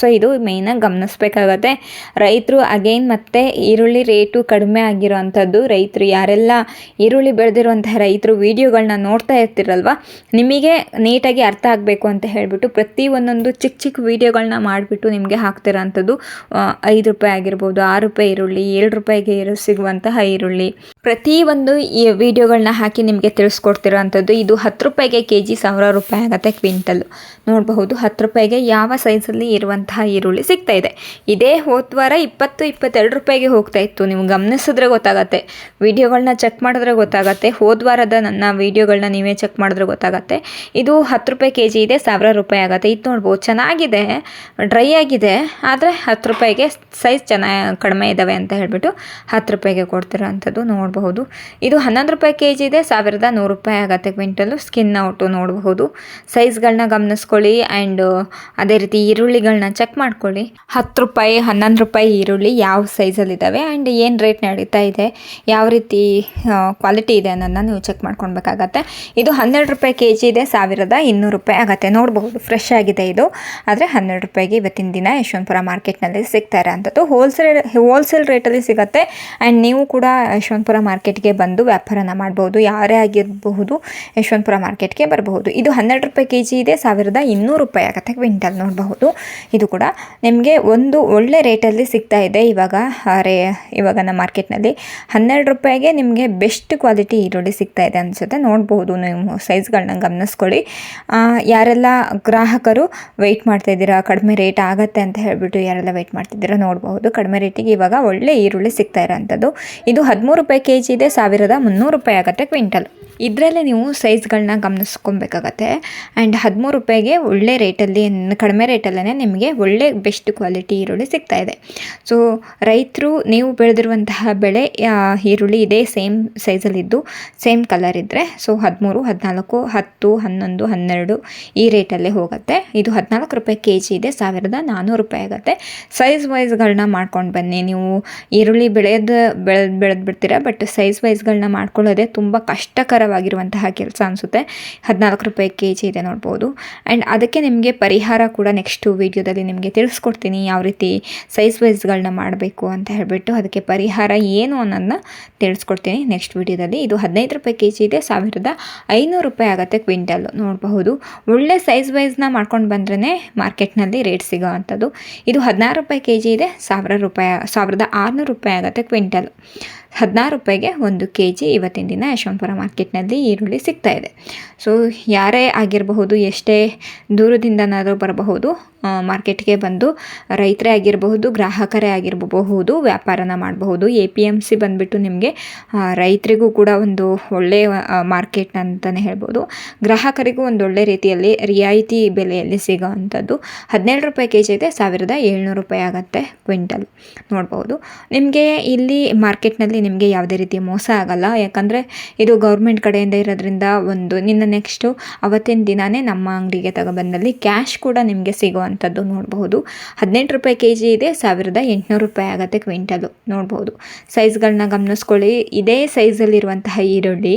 ಸೊ ಇದು ಮೇಯ್ನಾಗಿ ಗಮನಿಸ್ಬೇಕಾಗತ್ತೆ. ರೈತರು ಅಗೈನ್ ಮತ್ತು ಈರುಳ್ಳಿ ರೇಟು ಕಡಿಮೆ ಆಗಿರೋ ಅಂಥದ್ದು ರೈತರು ಯಾರೆಲ್ಲ ಈರುಳ್ಳಿ ಬೆಳೆದಿರುವಂತಹ ರೈತರು ವೀಡಿಯೋಗಳನ್ನ ನೋಡ್ತಾ ಇರ್ತಿರಲ್ವ? ನಿಮಗೆ ನೀಟಾಗಿ ಅರ್ಥ ಆಗಬೇಕು ಅಂತ ಹೇಳಿಬಿಟ್ಟು ಪ್ರತಿ ಒಂದೊಂದು ಚಿಕ್ಕ ಚಿಕ್ಕ ವೀಡಿಯೋಗಳನ್ನ ಮಾಡಿಬಿಟ್ಟು ನಿಮಗೆ ಹಾಕ್ತಿರೋ ಅಂಥದ್ದು ಐದು ರೂಪಾಯಿ ಆಗಿರ್ಬೋದು, ಆರು ರೂಪಾಯಿ ಈರುಳ್ಳಿ, ಏಳು ರೂಪಾಯಿಗೆ ಇರೋ, ಸಿಗುವಂತಹ ಈರುಳ್ಳಿ. ಪ್ರತಿ ಒಂದು ಈ ವಿಡಿಯೋಗಳನ್ನ ಹಾಕಿ ನಿಮಗೆ ತಿಳಿಸ್ಕೊಡ್ತಿರೋ ಅಂಥದ್ದು ಇದು ಹತ್ತು ರೂಪಾಯಿಗೆ ಕೆ ಜಿ ಸಾವಿರ ರೂಪಾಯಿ ಆಗುತ್ತೆ ಕ್ವಿಂಟಲ್ಲು ನೋಡಬಹುದು, ಹತ್ತು ರೂಪಾಯಿಗೆ ಯಾವ ಸೈಜಲ್ಲಿ ಇರುವಂತಹ ಈರುಳ್ಳಿ ಸಿಗ್ತಾ ಇದೆ ಇದೇ ಹೋದ ವಾರ ಇಪ್ಪತ್ತು, ಇಪ್ಪತ್ತೆರಡು ರೂಪಾಯಿಗೆ ಹೋಗ್ತಾ ಇತ್ತು. ನೀವು ಗಮನಿಸಿದ್ರೆ ಗೊತ್ತಾಗತ್ತೆ. ವಿಡಿಯೋಗಳನ್ನ ಚೆಕ್ ಮಾಡಿದ್ರೆ ಗೊತ್ತಾಗತ್ತೆ. ಹೋದ ವಾರದ ನನ್ನ ವಿಡಿಯೋಗಳನ್ನ ನೀವೇ ಚೆಕ್ ಮಾಡಿದ್ರೆ ಗೊತ್ತಾಗತ್ತೆ. ಇದು ಹತ್ತು ರೂಪಾಯಿ ಕೆ ಜಿ ಇದೆ, ಸಾವಿರ ರೂಪಾಯಿ ಆಗುತ್ತೆ. ಇದು ನೋಡ್ಬೋದು ಚೆನ್ನಾಗಿದೆ, ಡ್ರೈ ಆಗಿದೆ, ಆದರೆ ಹತ್ತು ರೂಪಾಯಿಗೆ ಸೈಜ್ ಚೆನ್ನಾಗಿ ಕಡಿಮೆ ಇದ್ದಾವೆ ಅಂತ ಹೇಳ್ಬಿಟ್ಟು ಹತ್ತು ರೂಪಾಯಿಗೆ ಕೊಡ್ತಿರೋ ಅಂಥದ್ದು ನೋಡಬಹುದು. ಇದು ಹನ್ನೊಂದು ರೂಪಾಯಿ ಕೆ ಜಿ ಇದೆ, ಸಾವಿರದ ನೂರು ರೂಪಾಯಿ ಆಗುತ್ತೆ ಕ್ವಿಂಟಲು. ಸ್ಕಿನ್ ಔಟು ನೋಡಬಹುದು. ಸೈಜ್ಗಳನ್ನ ಗಮನಿಸ್ಕೊಳ್ಳಿ ಆ್ಯಂಡ್ ಅದೇ ರೀತಿ ಈರುಳ್ಳಿಗಳನ್ನ ಚೆಕ್ ಮಾಡ್ಕೊಳ್ಳಿ. ಹತ್ತು ರೂಪಾಯಿ, ಹನ್ನೊಂದು ರೂಪಾಯಿ ಈರುಳ್ಳಿ ಯಾವ ಸೈಜಲ್ಲಿದ್ದಾವೆ ಆ್ಯಂಡ್ ಏನು ರೇಟ್ ನಡೀತಾ ಇದೆ, ಯಾವ ರೀತಿ ಕ್ವಾಲಿಟಿ ಇದೆ ಅನ್ನೋದನ್ನ ನೀವು ಚೆಕ್ ಮಾಡ್ಕೊಳ್ಬೇಕಾಗತ್ತೆ. ಇದು ಹನ್ನೆರಡು ರೂಪಾಯಿ ಕೆ ಜಿ ಇದೆ, ಸಾವಿರದ ಇನ್ನೂರು ರೂಪಾಯಿ ಆಗುತ್ತೆ. ನೋಡಬಹುದು ಫ್ರೆಶ್ ಆಗಿದೆ ಇದು. ಆದರೆ ಹನ್ನೆರಡು ರೂಪಾಯಿಗೆ ಇವತ್ತಿನ ದಿನ ಯಶವಂತಪುರ ಮಾರ್ಕೆಟ್ನಲ್ಲಿ ಸಿಗ್ತಾ ಇರೋಂಥದ್ದು. ಹೋಲ್ಸೇಲ್ ಹೋಲ್ಸೇಲ್ ರೇಟಲ್ಲಿ ಸಿಗುತ್ತೆ ಆ್ಯಂಡ್ ನೀವು ಕೂಡ ಯಶವಂತಪುರ ಮಾರ್ಕೆಟ್ಗೆ ಬಂದು ವ್ಯಾಪಾರನ ಮಾಡ್ಬೋದು. ಯಾರೇ ಆಗಿರಬಹುದು, ಯಶವಂತಪುರ ಮಾರ್ಕೆಟ್ಗೆ ಬರಬಹುದು. ಇದು ಹನ್ನೆರಡು ರೂಪಾಯಿ ಕೆ ಜಿ ಇದೆ, ಸಾವಿರದ ಇನ್ನೂರು ರೂಪಾಯಿ ಆಗುತ್ತೆ. ಕ್ವಿಂಟಲ್ ನೋಡಬಹುದು. ಇದು ಕೂಡ ನಿಮಗೆ ಒಂದು ಒಳ್ಳೆ ರೇಟಲ್ಲಿ ಸಿಗ್ತಾ ಇದೆ. ಇವಾಗ ರೇ, ಇವಾಗ ನಮ್ಮ ಮಾರ್ಕೆಟ್ನಲ್ಲಿ ಹನ್ನೆರಡು ರೂಪಾಯಿಗೆ ನಿಮಗೆ ಬೆಸ್ಟ್ ಕ್ವಾಲಿಟಿ ಈರುಳ್ಳಿ ಸಿಗ್ತಾ ಇದೆ ಅನಿಸುತ್ತೆ. ನೋಡಬಹುದು, ನೀವು ಸೈಜ್ಗಳನ್ನ ಗಮನಿಸ್ಕೊಳ್ಳಿ. ಯಾರೆಲ್ಲ ಗ್ರಾಹಕರು ವೆಯ್ಟ್ ಮಾಡ್ತಾ ಇದ್ದೀರಾ, ಕಡಿಮೆ ರೇಟ್ ಆಗುತ್ತೆ ಅಂತ ಹೇಳಿಬಿಟ್ಟು ಯಾರೆಲ್ಲ ವೆಯ್ಟ್ ಮಾಡ್ತಿದ್ದೀರಾ ನೋಡಬಹುದು. ಕಡಿಮೆ ರೇಟಿಗೆ ಇವಾಗ ಒಳ್ಳೆ ಈರುಳ್ಳಿ ಸಿಗ್ತಾ ಇರೋಂಥದ್ದು. ಇದು ಹದಿಮೂರು ರೂಪಾಯಿ ಕೆ ಜಿ ಇದೆ ಸಾವಿರದ ಮುನ್ನೂರು ರೂಪಾಯಿ ಆಗುತ್ತೆ ಕ್ವಿಂಟಲ್. ಇದರಲ್ಲೇ ನೀವು ಸೈಜ್ಗಳನ್ನ ಗಮನಿಸ್ಕೊಬೇಕಾಗತ್ತೆ. ಆ್ಯಂಡ್ ಹದಿಮೂರು ರೂಪಾಯಿಗೆ ಒಳ್ಳೆ ರೇಟಲ್ಲಿ, ಕಡಿಮೆ ರೇಟಲ್ಲೇ ನಿಮಗೆ ಒಳ್ಳೆ ಬೆಸ್ಟ್ ಕ್ವಾಲಿಟಿ ಈರುಳ್ಳಿ ಸಿಗ್ತಾ ಇದೆ. ಸೊ, ರೈತರು ನೀವು ಬೆಳೆದಿರುವಂತಹ ಬೆಳೆ ಈರುಳ್ಳಿ ಇದೇ ಸೇಮ್ ಸೈಜಲ್ಲಿದ್ದು, ಸೇಮ್ ಕಲರ್ ಇದ್ದರೆ ಸೊ, ಹದಿಮೂರು, ಹದಿನಾಲ್ಕು, ಹತ್ತು, ಹನ್ನೊಂದು, ಹನ್ನೆರಡು ಈ ರೇಟಲ್ಲೇ ಹೋಗುತ್ತೆ. ಇದು ಹದಿನಾಲ್ಕು ರೂಪಾಯಿ ಕೆ ಜಿ ಇದೆ, ಸಾವಿರದ ನಾನ್ನೂರು ರೂಪಾಯಿ ಆಗುತ್ತೆ. ಸೈಜ್ ವೈಸ್ಗಳನ್ನ ಮಾಡ್ಕೊಂಡು ಬನ್ನಿ. ನೀವು ಈರುಳ್ಳಿ ಬೆಳೆದು ಬೆಳೆದು ಬೆಳೆದು ಬಿಡ್ತೀರಾ ಬಟ್ ಸೈಜ್ ವೈಸ್ಗಳನ್ನ ಮಾಡ್ಕೊಳ್ಳೋದೇ ತುಂಬ ಕಷ್ಟಕರವಾಗಿರುವಂತಹ ಕೆಲಸ ಅನಿಸುತ್ತೆ. ಹದಿನಾಲ್ಕು ರೂಪಾಯಿ ಕೆ ಜಿ ಇದೆ ನೋಡ್ಬೋದು. ಆ್ಯಂಡ್ ಅದಕ್ಕೆ ನಿಮಗೆ ಪರಿಹಾರ ಕೂಡ ನೆಕ್ಸ್ಟು ವೀಡಿಯೋದಲ್ಲಿ ನಿಮಗೆ ತಿಳಿಸ್ಕೊಡ್ತೀನಿ ಯಾವ ರೀತಿ ಸೈಜ್ ವೈಸ್ಗಳನ್ನ ಮಾಡಬೇಕು ಅಂತ ಹೇಳಿಬಿಟ್ಟು ಅದಕ್ಕೆ ಪರಿಹಾರ ಏನು ಅನ್ನೋದನ್ನ ತಿಳಿಸ್ಕೊಡ್ತೀನಿ ನೆಕ್ಸ್ಟ್ ವೀಡಿಯೋದಲ್ಲಿ ಇದು ಹದಿನೈದು ರೂಪಾಯಿ ಕೆ ಜಿ ಇದೆ, ಸಾವಿರದ ಐನೂರು ರೂಪಾಯಿ ಆಗುತ್ತೆ ಕ್ವಿಂಟಲ್ಲು ನೋಡಬಹುದು. ಒಳ್ಳೆ ಸೈಜ್ ವೈಸ್ನ ಮಾಡ್ಕೊಂಡು ಬಂದ್ರೇ ಮಾರ್ಕೆಟ್ನಲ್ಲಿ ರೇಟ್ ಸಿಗೋ ಅಂಥದ್ದು. ಇದು ಹದಿನಾರು ರೂಪಾಯಿ ಕೆ ಜಿ ಇದೆ, ಸಾವಿರ ರೂಪಾಯಿ, ಸಾವಿರದ ಆರುನೂರು ರೂಪಾಯಿ ಆಗುತ್ತೆ ಕ್ವಿಂಟಲ್. ಹದಿನಾರು ರೂಪಾಯಿಗೆ ಒಂದು ಕೆ ಜಿ ಇವತ್ತಿನ ದಿನ ಯಶವಂತಪುರ ಮಾರ್ಕೆಟ್ನಲ್ಲಿ ಈರುಳ್ಳಿ ಸಿಗ್ತಾ ಇದೆ. ಸೊ ಯಾರೇ ಆಗಿರಬಹುದು, ಎಷ್ಟೇ ದೂರದಿಂದನಾದರೂ ಬರಬಹುದು ಮಾರ್ಕೆಟ್ಗೆ ಬಂದು ರೈತರೇ ಆಗಿರಬಹುದು, ಗ್ರಾಹಕರೇ ಆಗಿರಬಹುದು, ವ್ಯಾಪಾರನ ಮಾಡಬಹುದು, ಎ ಪಿ ಎಂ ಸಿ ಬಂದುಬಿಟ್ಟು ನಿಮಗೆ ರೈತರಿಗೂ ಕೂಡ ಒಂದು ಒಳ್ಳೆಯ ಮಾರ್ಕೆಟ್ ಅಂತಲೇ ಹೇಳ್ಬೋದು. ಗ್ರಾಹಕರಿಗೂ ಒಂದು ಒಳ್ಳೆ ರೀತಿಯಲ್ಲಿ ರಿಯಾಯಿತಿ ಬೆಲೆಯಲ್ಲಿ ಸಿಗೋ ಅಂಥದ್ದು ಹದಿನೇಳು ರೂಪಾಯಿ ಕೆ ಜಿ ಇದೆ, ಸಾವಿರದ ಏಳ್ನೂರು ರೂಪಾಯಿ ಆಗುತ್ತೆ ಕ್ವಿಂಟಲ್ ನೋಡ್ಬೋದು. ನಿಮಗೆ ಇಲ್ಲಿ ಮಾರ್ಕೆಟ್ನಲ್ಲಿ ನಿಮಗೆ ಯಾವುದೇ ರೀತಿ ಮೋಸ ಆಗಲ್ಲ, ಯಾಕಂದರೆ ಇದು ಗೌರ್ಮೆಂಟ್ ಕಡೆಯಿಂದ ಇರೋದ್ರಿಂದ ಒಂದು ನಿನ್ನ ನೆಕ್ಸ್ಟು ಅವತ್ತಿನ ದಿನವೇ ನಮ್ಮ ಅಂಗಡಿಗೆ ತಗೊಬಂದಲ್ಲಿ ಕ್ಯಾಶ್ ಕೂಡ ನಿಮಗೆ ಸಿಗುವಂಥದ್ದು ನೋಡಬಹುದು. ಹದಿನೆಂಟು ರೂಪಾಯಿ ಕೆ ಜಿ ಇದೆ, ಸಾವಿರದ ಎಂಟುನೂರು ರೂಪಾಯಿ ಆಗುತ್ತೆ ಕ್ವಿಂಟಲು. ನೋಡ್ಬೋದು ಸೈಜ್ಗಳನ್ನ ಗಮನಿಸ್ಕೊಳ್ಳಿ. ಇದೇ ಸೈಜಲ್ಲಿರುವಂತಹ ಈರುಳ್ಳಿ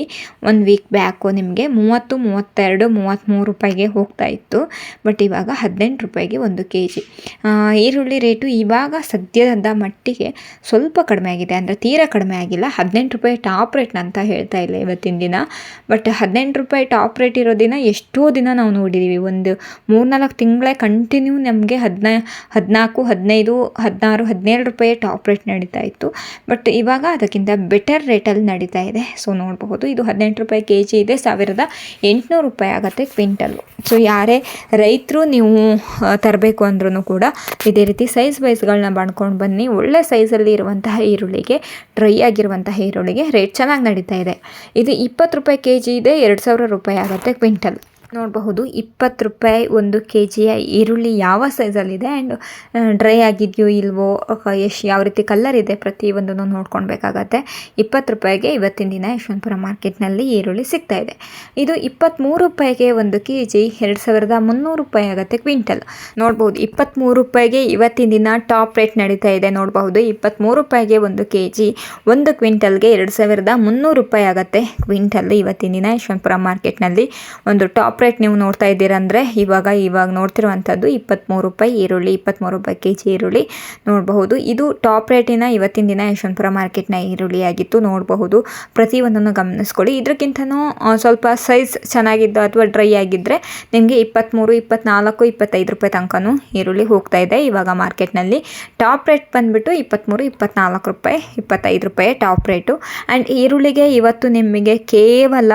ಒಂದು ವೀಕ್ ಬ್ಯಾಕು ನಿಮಗೆ ಮೂವತ್ತು, ಮೂವತ್ತೆರಡು ಮೂವತ್ತ್ಮೂರು ರೂಪಾಯಿಗೆ ಹೋಗ್ತಾ ಇತ್ತು. ಬಟ್ ಇವಾಗ ಹದಿನೆಂಟು ರೂಪಾಯಿಗೆ ಒಂದು ಕೆ ಜಿ ಈರುಳ್ಳಿ ರೇಟು ಇವಾಗ ಸದ್ಯದ ಮಟ್ಟಿಗೆ ಸ್ವಲ್ಪ ಕಡಿಮೆ ಆಗಿದೆ. ಅಂದರೆ ತೀರಾ ಕಡಿಮೆ ಆಗಿಲ್ಲ. ಹದಿನೆಂಟು ರೂಪಾಯಿ ಟಾಪ್ ರೇಟ್ ಅಂತ ಹೇಳ್ತಾ ಇಲ್ಲ ಇವತ್ತಿನ ದಿನ. ಬಟ್ ಹದಿನೆಂಟು ರೂಪಾಯಿ ಟಾಪ್ ರೇಟ್ ಇರೋ ದಿನ ಎಷ್ಟೋ ದಿನ ನಾವು ನೋಡಿದ್ದೀವಿ ಒಂದು ಮೂರ್ನಾಲ್ಕು ತಿಂಗಳೇ ಕಂಟಿನ್ಯೂ ನಮಗೆ ಹದಿನೈ, ಹದಿನಾಲ್ಕು, ಹದಿನೈದು, ಹದಿನಾರು, ಹದಿನೇಳು ರೂಪಾಯಿ ಟಾಪ್ ರೇಟ್ ನಡೀತಾ ಇತ್ತು. ಬಟ್ ಇವಾಗ ಅದಕ್ಕಿಂತ ಬೆಟರ್ ರೇಟಲ್ಲಿ ನಡೀತಾ ಇದೆ. ಸೊ ನೋಡಬಹುದು, ಇದು ಹದಿನೆಂಟು ರೂಪಾಯಿ ಕೆ ಜಿ ಇದೆ, ಸಾವಿರದ ಎಂಟುನೂರು ರೂಪಾಯಿ ಆಗುತ್ತೆ ಕ್ವಿಂಟಲ್ಲು ಸೊ ಯಾರೇ ರೈತರು ನೀವು ತರಬೇಕು ಅಂದ್ರೂ ಕೂಡ ಇದೇ ರೀತಿ ಸೈಜ್ ವೈಸ್ಗಳನ್ನ ಮಾಡ್ಕೊಂಡು ಬನ್ನಿ. ಒಳ್ಳೆ ಸೈಜಲ್ಲಿ ಇರುವಂತಹ ಈರುಳ್ಳಿಗೆ ಡ್ರೈ ಆಗಿರುವಂತಹ ಈರುಳ್ಳಿಗೆ ರೇಟ್ ಚೆನ್ನಾಗಿ ನಡೀತಾ ಇದೆ. ಇದು ಇಪ್ಪತ್ತು ರೂಪಾಯಿ ಕೆ ಜಿ ಇದೆ, ಎರಡು ಸಾವಿರ ರೂಪಾಯಿ ಆಗುತ್ತೆ ಕ್ವಿಂಟಲ್. ನೋಡಬಹುದು. ಇಪ್ಪತ್ತು ರೂಪಾಯಿ ಒಂದು ಕೆ ಜಿಯ ಈರುಳ್ಳಿ ಯಾವ ಸೈಜಲ್ಲಿದೆ ಆ್ಯಂಡ್ ಡ್ರೈ ಆಗಿದೆಯೋ ಇಲ್ವೋ? ಎಷ್ಟು ಯಾವ ರೀತಿ ಕಲರ್ ಇದೆ? ಪ್ರತಿಯೊಂದನ್ನು ನೋಡ್ಕೊಳ್ಬೇಕಾಗತ್ತೆ. ಇಪ್ಪತ್ತು ರೂಪಾಯಿಗೆ ಇವತ್ತಿನ ದಿನ ಯಶವಂತಪುರ ಮಾರ್ಕೆಟ್ನಲ್ಲಿ ಈರುಳ್ಳಿ ಸಿಗ್ತಾ ಇದೆ. ಇದು ಇಪ್ಪತ್ತ್ಮೂರು ರೂಪಾಯಿಗೆ ಒಂದು ಕೆ ಜಿ ಎರಡು ಸಾವಿರದ ಮುನ್ನೂರು ರೂಪಾಯಿ ಆಗುತ್ತೆ ಕ್ವಿಂಟಲ್. ನೋಡ್ಬೋದು ಇಪ್ಪತ್ತ್ಮೂರು ರೂಪಾಯಿಗೆ ಇವತ್ತಿನ ದಿನ ಟಾಪ್ ರೇಟ್ ನಡೀತಾ ಇದೆ. ನೋಡಬಹುದು ಇಪ್ಪತ್ತ್ಮೂರು ರೂಪಾಯಿಗೆ ಒಂದು ಕೆ ಜಿ ಒಂದು ಕ್ವಿಂಟಲ್ಗೆ ಎರಡು ಸಾವಿರದ ಮುನ್ನೂರು ರೂಪಾಯಿ ಆಗುತ್ತೆ ಕ್ವಿಂಟಲ್. ಇವತ್ತಿನ ದಿನ ಯಶವಂತಪುರ ಮಾರ್ಕೆಟ್ನಲ್ಲಿ ಒಂದು ಟಾಪ್ ರೇಟ್ ನೀವು ನೋಡ್ತಾ ಇದ್ದೀರಂದರೆ ಇವಾಗ ಇವಾಗ ನೋಡ್ತಿರುವಂಥದ್ದು ಇಪ್ಪತ್ತ್ಮೂರು ರೂಪಾಯಿ ಈರುಳ್ಳಿ ಇಪ್ಪತ್ತ್ಮೂರು ರೂಪಾಯಿ ಕೆ ಜಿ ಈರುಳ್ಳಿ ನೋಡಬಹುದು. ಇದು ಟಾಪ್ ರೇಟಿನ ಇವತ್ತಿನ ದಿನ ಯಶವಂತಪುರ ಮಾರ್ಕೆಟ್ನ ಈರುಳ್ಳಿ ಆಗಿತ್ತು, ನೋಡಬಹುದು. ಪ್ರತಿಯೊಂದನ್ನು ಗಮನಿಸ್ಕೊಳ್ಳಿ. ಇದಕ್ಕಿಂತನೂ ಸ್ವಲ್ಪ ಸೈಜ್ ಚೆನ್ನಾಗಿದ್ದು ಅಥವಾ ಡ್ರೈ ಆಗಿದ್ದರೆ ನಿಮಗೆ ಇಪ್ಪತ್ತ್ಮೂರು ಇಪ್ಪತ್ತ್ನಾಲ್ಕು ಇಪ್ಪತ್ತೈದು ರೂಪಾಯಿ ತನಕನೂ ಈರುಳ್ಳಿ ಹೋಗ್ತಾ ಇದೆ ಇವಾಗ ಮಾರ್ಕೆಟ್ನಲ್ಲಿ ಟಾಪ್ ರೇಟ್ ಬಂದುಬಿಟ್ಟು ಇಪ್ಪತ್ತ್ಮೂರು ಇಪ್ಪತ್ತ್ನಾಲ್ಕು ರೂಪಾಯಿ, ಇಪ್ಪತ್ತೈದು ರೂಪಾಯಿ ಟಾಪ್ ರೇಟು ಆ್ಯಂಡ್ ಈರುಳ್ಳಿಗೆ ಇವತ್ತು ನಿಮಗೆ ಕೇವಲ